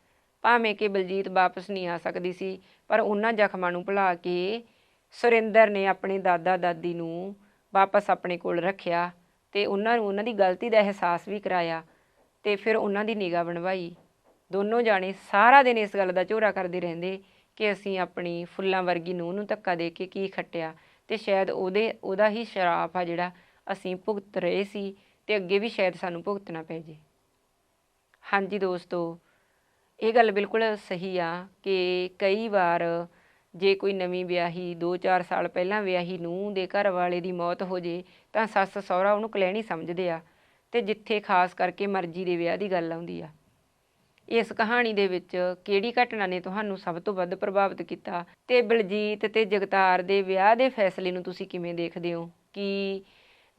ਭਾਵੇਂ ਕਿ ਬਲਜੀਤ ਵਾਪਸ ਨਹੀਂ ਆ ਸਕਦੀ ਸੀ, ਪਰ ਉਹਨਾਂ ਜ਼ਖਮਾਂ ਨੂੰ ਭੁਲਾ ਕੇ ਸੁਰਿੰਦਰ ਨੇ ਆਪਣੇ ਦਾਦਾ ਦਾਦੀ ਨੂੰ ਵਾਪਸ ਆਪਣੇ ਕੋਲ ਰੱਖਿਆ ਤੇ ਉਹਨਾਂ ਨੂੰ ਉਹਨਾਂ ਦੀ ਗਲਤੀ ਦਾ ਅਹਿਸਾਸ ਵੀ ਕਰਾਇਆ ਤੇ ਫਿਰ ਉਹਨਾਂ ਦੀ ਨਿਗਾਹ ਬਣਵਾਈ। ਦੋਨੋਂ ਜਾਣੇ ਸਾਰਾ ਦਿਨ ਇਸ ਗੱਲ ਦਾ ਝੋਰਾ ਕਰਦੇ ਰਹਿੰਦੇ ਕਿ ਅਸੀਂ ਆਪਣੀ ਫੁੱਲਾਂ ਵਰਗੀ ਨੂੰਹ ਨੂੰ ਧੱਕਾ ਦੇ ਕੇ ਕੀ ਖੱਟਿਆ ਤੇ ਸ਼ਾਇਦ ਉਹਦੇ, ਉਹਦਾ ਹੀ ਸ਼ਰਾਪ ਆ ਜਿਹੜਾ ਅਸੀਂ ਭੁਗਤ ਰਹੇ ਸੀ ਤੇ ਅੱਗੇ ਵੀ ਸ਼ਾਇਦ ਸਾਨੂੰ ਭੁਗਤਣਾ ਪੈ ਜੇ। ਹਾਂਜੀ ਦੋਸਤੋ ਇਹ ਗੱਲ ਬਿਲਕੁਲ ਸਹੀ ਆ ਕਿ ਕਈ ਵਾਰ ਜੇ ਕੋਈ ਨਵੀਂ ਵਿਆਹੀ 2-4 ਸਾਲ ਪਹਿਲਾਂ ਵਿਆਹੀ ਨੂੰ ਦੇ ਘਰ ਵਾਲੇ ਦੀ ਮੌਤ ਹੋ ਜੇ, ਤਾਂ ਸੱਸ, ਸਹੁਰਾ ਉਹਨੂੰ ਕਲੈਣੀ ਸਮਝਦੇ ਆ ਤੇ ਜਿੱਥੇ ਖਾਸ ਕਰਕੇ ਮਰਜ਼ੀ ਦੇ ਵਿਆਹ ਦੀ ਗੱਲ ਆਉਂਦੀ ਆ। ਇਸ ਕਹਾਣੀ ਦੇ ਵਿੱਚ ਕਿਹੜੀ ਘਟਨਾ ਨੇ ਤੁਹਾਨੂੰ ਸਭ ਤੋਂ ਵੱਧ ਪ੍ਰਭਾਵਿਤ ਕੀਤਾ ਤੇ ਬਲਜੀਤ ਤੇ ਜਗਤਾਰ ਦੇ ਵਿਆਹ ਦੇ ਫੈਸਲੇ ਨੂੰ ਤੁਸੀਂ ਕਿਵੇਂ ਦੇਖਦੇ ਹੋ? ਕਿ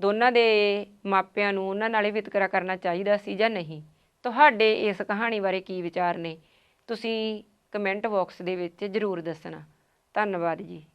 ਦੋਨਾਂ ਦੇ ਮਾਪਿਆਂ ਨੂੰ ਉਹਨਾਂ ਨਾਲੇ ਵਿਤਕਰਾ ਕਰਨਾ ਚਾਹੀਦਾ ਸੀ ਜਾਂ ਨਹੀਂ? ਤੁਹਾਡੇ ਇਸ ਕਹਾਣੀ ਬਾਰੇ ਕੀ ਵਿਚਾਰ ਨੇ? ਤੁਸੀਂ ਕਮੈਂਟ ਬਾਕਸ ਦੇ ਵਿੱਚ ਜ਼ਰੂਰ ਦੱਸਣਾ। ਧੰਨਵਾਦ ਜੀ।